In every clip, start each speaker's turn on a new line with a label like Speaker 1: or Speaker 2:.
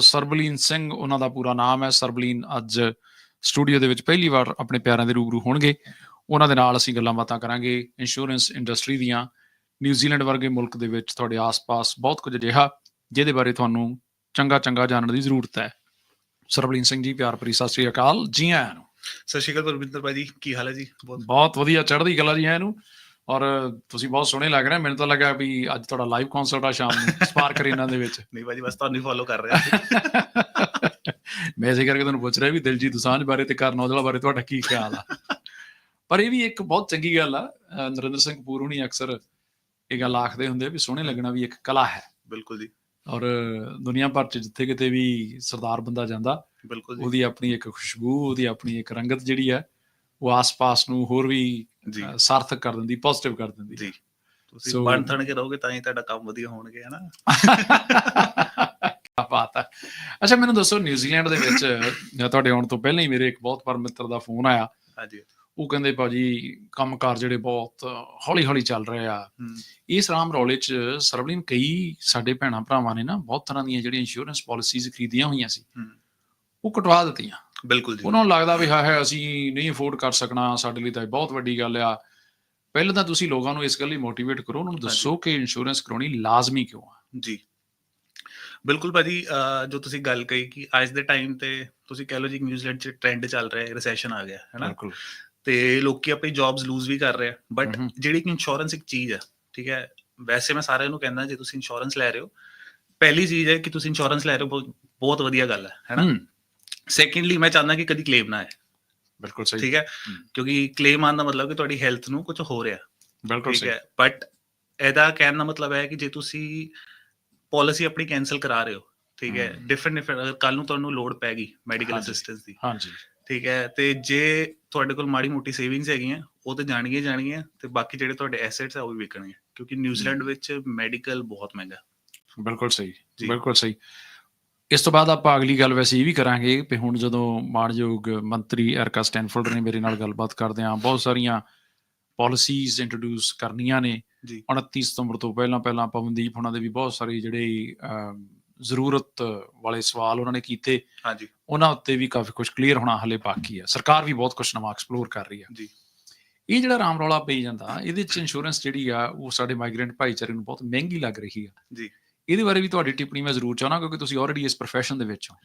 Speaker 1: ਸਰਬਲੀਨ ਸਿੰਘ ਉਹਨਾਂ ਦਾ ਪੂਰਾ ਨਾਮ ਹੈ। ਸਰਬਲੀਨ ਅੱਜ ਸਟੂਡੀਓ ਦੇ ਵਿੱਚ ਪਹਿਲੀ ਵਾਰ ਆਪਣੇ ਪਿਆਰਿਆਂ ਦੇ ਰੂਬਰੂ ਹੋਣਗੇ। ਉਹਨਾਂ ਦੇ ਨਾਲ ਅਸੀਂ ਗੱਲਾਂ ਬਾਤਾਂ ਕਰਾਂਗੇ ਇੰਸ਼ੋਰੈਂਸ ਇੰਡਸਟਰੀ ਦੀਆਂ। ਨਿਊਜ਼ੀਲੈਂਡ ਵਰਗੇ ਮੁਲਕ ਦੇ ਵਿੱਚ ਤੁਹਾਡੇ ਆਸ-ਪਾਸ ਬਹੁਤ ਕੁਝ ਅਜਿਹਾ ਜਿਹਦੇ ਬਾਰੇ ਤੁਹਾਨੂੰ ਚੰਗਾ ਚੰਗਾ ਜਾਣਨ ਦੀ ਜ਼ਰੂਰਤ ਹੈ। ਸਰਬਲੀਨ ਸਿੰਘ ਜੀ ਪਿਆਰ ਭਰੀ ਸਤਿ ਸ੍ਰੀ ਅਕਾਲ। ਜੀ ਆਇਆਂ ਨੂੰ।
Speaker 2: ਸਤਿ ਸ਼੍ਰੀ ਅਕਾਲ ਪਰਵਿੰਦਰ ਭਾਜੀ ਕੀ ਹਾਲ ਹੈ ਜੀ? ਬਹੁਤ
Speaker 1: ਬਹੁਤ ਵਧੀਆ ਚੜ੍ਹਦੀ ਕਲਾ ਜੀ ਆਇਆਂ ਨੂੰ। ਔਰ ਤੁਸੀਂ ਬਹੁਤ ਸੋਹਣੇ ਲੱਗ ਰਹੇ ਮੈਨੂੰ ਤਾਂ ਲੱਗਾ ਵੀ ਅੱਜ ਤੁਹਾਡਾ ਲਾਈਵ ਕਨਸਰਟ ਆ ਸ਼ਾਮ ਨੂੰ ਸਪਾਰਕ ਅਰੀਨਾ ਦੇ ਵਿੱਚ।
Speaker 2: ਨਹੀਂ ਭਾਜੀ ਬਸ ਤੁਹਾਨੂੰ ਫੋਲੋ ਕਰ ਰਿਹਾ। ਸੀ
Speaker 1: ਮੈਂ ਇਸੇ ਕਰਕੇ ਤੁਹਾਨੂੰ ਪੁੱਛ ਰਿਹਾ ਵੀ ਦਿਲਜੀਤ ਦੋਸਾਂਝ ਬਾਰੇ ਤੇ ਕਰਨ ਔਜਲਾ ਬਾਰੇ ਤੁਹਾਡਾ ਕੀ ਖਿਆਲ ਆ? ਪਰ ਇਹ ਵੀ ਇੱਕ ਬਹੁਤ ਚੰਗੀ ਗੱਲ ਆ। ਨਰਿੰਦਰ ਸਿੰਘ ਕਪੂਰ ਹੁਣੀ ਅਕਸਰ ਇਹ ਗੱਲ ਆਖਦੇ ਹੁੰਦੇ ਆ ਵੀ ਸੋਹਣੇ ਲੱਗਣਾ ਵੀ ਇੱਕ ਕਲਾ ਹੈ।
Speaker 2: ਬਿਲਕੁਲ ਜੀ।
Speaker 1: ਔਰ ਦੁਨੀਆ ਭਰ ਚ ਜਿੱਥੇ ਕਿਤੇ ਵੀ ਸਰਦਾਰ ਬੰਦਾ ਜਾਂਦਾ
Speaker 2: ਬਿਲਕੁਲ ਜੀ।
Speaker 1: ਉਹਦੀ ਆਪਣੀ ਇੱਕ ਖੁਸ਼ਬੂ ਉਹਦੀ ਆਪਣੀ ਇੱਕ ਰੰਗਤ ਜਿਹੜੀ ਹੈ ਉਹ ਆਸ-ਪਾਸ ਨੂੰ ਹੋਰ ਵੀ ਸਾਰਥਕ ਕਰ ਦਿੰਦੀ ਪੋਜ਼ਿਟਿਵ ਕਰ ਦਿੰਦੀ।
Speaker 2: ਜੀ। ਤੁਸੀਂ ਬਣ ਥਣ ਕੇ ਰਹੋਗੇ ਤਾਂ ਹੀ ਤੁਹਾਡਾ ਕੰਮ ਵਧੀਆ ਹੋਣਗੇ ਹਨਾ?
Speaker 1: ਬਾਤ ਹੈ। ਅੱਛਾ ਮੈਨੂੰ ਦੱਸੋ ਨਿਊਜ਼ੀਲੈਂਡ ਦੇ ਵਿੱਚ ਤੁਹਾਡੇ ਆਉਣ ਤੋਂ ਪਹਿਲਾਂ ਹੀ ਮੇਰੇ ਇੱਕ ਬਹੁਤ ਪਰ ਮਿੱਤਰ ਦਾ ਫੋਨ ਆਇਆ।
Speaker 2: ਹਾਂਜੀ।
Speaker 1: ਉਹ ਕਹਿੰਦੇ ਭਾਜੀ ਕੰਮਕਾਰ ਜਿਹੜੇ ਬਹੁਤ ਹੌਲੀ ਹੌਲੀ ਚੱਲ ਰਹੇ ਆ। ਇਸ ਰਾਮ ਰੌਲੇ ਚ ਸਰਵਲਿਨ ਕਈ ਸਾਡੇ ਭੈਣਾਂ ਭਰਾਵਾਂ ਨੇ ਨਾ ਬਹੁਤ ਤਰ੍ਹਾਂ ਦੀਆਂ ਜਿਹੜੀਆਂ ਇੰਸ਼ੋਰੈਂਸ ਪਾਲਿਸੀਜ਼ ਖਰੀਦੀਆਂ ਹੋਈਆਂ ਸੀ ਉਹ ਕਟਵਾ ਦਿੱਤੀਆਂ।
Speaker 2: ਬਿਲਕੁਲ ਜੀ।
Speaker 1: ਉਹਨਾਂ ਨੂੰ ਲੱਗਦਾ ਵੀ ਹਾਂ ਹੈ ਅਸੀਂ ਨਹੀਂ ਅਫੋਰਡ ਕਰ ਸਕਣਾ ਸਾਡੇ ਲਈ ਤਾਂ ਇਹ ਬਹੁਤ ਵੱਡੀ ਗੱਲ ਆ। ਪਹਿਲਾਂ ਤਾਂ ਤੁਸੀਂ ਲੋਕਾਂ ਨੂੰ ਇਸ ਗੱਲ ਲਈ ਮੋਟੀਵੇਟ ਕਰੋ ਉਹਨਾਂ ਨੂੰ ਦੱਸੋ ਕਿ ਇੰਸ਼ੋਰੈਂਸ ਕਰਾਉਣੀ ਲਾਜ਼ਮੀ ਕਿਉਂ ਆ?
Speaker 2: ਜੀ। ਬਿਲਕੁਲ ਭਾਜੀ ਜੋ ਤੁਸੀਂ ਗੱਲ ਕਹੀ ਕਿ ਅੱਜ ਦੇ ਟਾਈਮ ਤੇ ਤੁਸੀਂ ਕਹਿ ਲਓ ਜੀ ਨਿਊਜ਼ੀਲੈਂਡ 'ਚ ਟ੍ਰੈਂਡ ਚੱਲ ਰਿਹਾ ਹੈ ਰੈਸੈਸ਼ਨ ਆ ਗਿਆ ਹੈ ਨਾ
Speaker 1: ਬਿਲਕੁਲ।
Speaker 2: ਤੇ ਲੋਕੀ ਆਪਣੀ ਜੌਬਸ ਲੂਜ਼ ਵੀ ਕਰ ਰਹੇ ਆ। ਬਟ। ਜਿਹੜੀ ਕਿ ਇੰਸ਼ੋਰੈਂਸ ਇੱਕ ਚੀਜ਼ ਹੈ ਠੀਕ ਹੈ? ਵੈਸੇ ਮੈਂ ਸਾਰਿਆਂ ਨੂੰ ਕਹਿੰਦਾ ਜੇ ਤੁਸੀਂ ਇੰਸ਼ੋਰੈਂਸ ਲੈ ਰਹੇ ਹੋ ਪਹਿਲੀ ਚੀਜ਼ ਹੈ ਕਿ ਤੁਸੀਂ ਇੰਸ਼ੋਰੈਂਸ ਲੈ ਰਹੇ ਹੋ ਬਹੁਤ- ਵਧੀਆ ਗੱਲ ਹੈ ਹੈ ਨਾ ਸੈਕੰਡਲੀ ਮੈਂ ਚਾਹੁੰਦਾ ਕਿ ਕਦੀ ਕਲੇਮ ਨਾ ਆਏ।
Speaker 1: ਬਿਲਕੁਲ ਸਹੀ।
Speaker 2: ਠੀਕ ਹੈ। ਕਿਉਂਕਿ ਕਲੇਮ ਆਉਣ ਦਾ ਮਤਲਬ ਕਿ ਤੁਹਾਡੀ ਹੈਲਥ ਨੂੰ ਕੁਝ ਹੋ ਰਿਹਾ।
Speaker 1: ਬਿਲਕੁਲ ਸਹੀ।
Speaker 2: ਹੈ? ਬਟ ਇਹਦਾ ਕਹਿਣ ਦਾ ਮਤਲਬ ਹੈ ਕਿ ਜੇ ਤੁਸੀਂ ਪਾਲਿਸੀ ਆਪਣੀ ਕੈਨਸਲ ਕਰਾ ਰਹੇ ਹੋ ਠੀਕ ਹੈ। ਡਿਫਰੈਂਟ ਡਿਫਰੈਂਟ ਕੱਲ ਨੂੰ ਤੁਹਾਨੂੰ ਲੋੜ ਪੈ ਗਈ ਮੈਡੀਕਲ। ਅਸਿਸਟੈਂਸ ਦੀ।
Speaker 1: ਹਾਂਜੀ।
Speaker 2: ਠੀਕ ਹੈ? ਤੇ ਜੇ ਤੁਹਾਡੇ ਕੋਲ ਮਾੜੀ ਮੋਟੀ ਸੇਵਿੰਗਸ ਹੈਗੀਆਂ ਉਹ ਤੇ ਜਾਣਗੀਆਂ ਜਾਣਗੀਆਂ ਤੇ ਬਾਕੀ ਜਿਹੜੇ ਤੁਹਾਡੇ ਐਸੈਟਸ ਆ ਉਹ ਵੀ ਵਿਕਣਗੇ ਕਿਉਂਕਿ ਨਿਊਜ਼ੀਲੈਂਡ ਵਿੱਚ ਮੈਡੀਕਲ ਬਹੁਤ ਮਹਿੰਗਾ।
Speaker 1: ਬਿਲਕੁਲ ਸਹੀ। ਬਿਲਕੁਲ ਸਹੀ। ਇਸ ਤੋਂ ਬਾਅਦ ਆਪਾਂ ਅਗਲੀ ਗੱਲ ਵੈਸੇ ਇਹ ਵੀ ਕਰਾਂਗੇ ਕਿ ਹੁਣ ਜਦੋਂ ਮਾਨਯੋਗ ਮੰਤਰੀ ਐਰਕਾ ਸਟੈਨਫੋਰਡ ਨੇ ਮੇਰੇ ਨਾਲ ਗੱਲਬਾਤ ਕਰਦੇ ਆ ਬਹੁਤ ਸਾਰੀਆਂ ਪਾਲਿਸੀਜ਼ ਇੰਟਰੋਡਿਊਸ ਕਰਨੀਆਂ ਨੇ।
Speaker 2: ਜੀ।
Speaker 1: 29 ਸਤੰਬਰ ਤੋਂ ਪਹਿਲਾਂ ਪਹਿਲਾਂ ਪਵਨਦੀਪ ਉਹਨਾਂ ਦੇ ਵੀ ਬਹੁਤ ਸਾਰੇ ਜਿਹੜੇ ਜ਼ਰੂਰਤ ਵਾਲੇ ਸਵਾਲ ਉਹਨਾਂ ਨੇ ਕੀਤੇ।
Speaker 2: ਹਾਂਜੀ।
Speaker 1: ਉਹਨਾਂ ਉੱਤੇ ਵੀ ਕਾਫੀ ਕੁਝ ਕਲੀਅਰ ਹੋਣਾ ਹਲੇ ਬਾਕੀ ਹੈ ਸਰਕਾਰ ਵੀ ਬਹੁਤ ਕੁਝ ਨਵਾਂ ਐਕਸਪਲੋਰ ਕਰ ਰਹੀ ਹੈ
Speaker 2: ਜੀ।
Speaker 1: ਇਹ ਜਿਹੜਾ ਰਾਮ ਰੌਲਾ ਪਈ ਜਾਂਦਾ ਇਹਦੇ ਚ ਇੰਸ਼ੋਰੈਂਸ ਜਿਹੜੀ ਆ ਉਹ ਸਾਡੇ ਮਾਈਗ੍ਰੈਂਟ ਭਾਈਚਾਰੇ ਨੂੰ ਬਹੁਤ ਮਹਿੰਗੀ ਲੱਗ ਰਹੀ ਆ।
Speaker 2: ਜੀ।
Speaker 1: ਇਹਦੇ ਬਾਰੇ ਵੀ ਤੁਹਾਡੀ ਟਿੱਪਣੀ ਮੈਂ ਜ਼ਰੂਰ ਚਾਹਣਾ ਕਿਉਂਕਿ ਤੁਸੀਂ ਆਲਰੇਡੀ ਇਸ profession ਦੇ ਵਿੱਚ ਹੋ।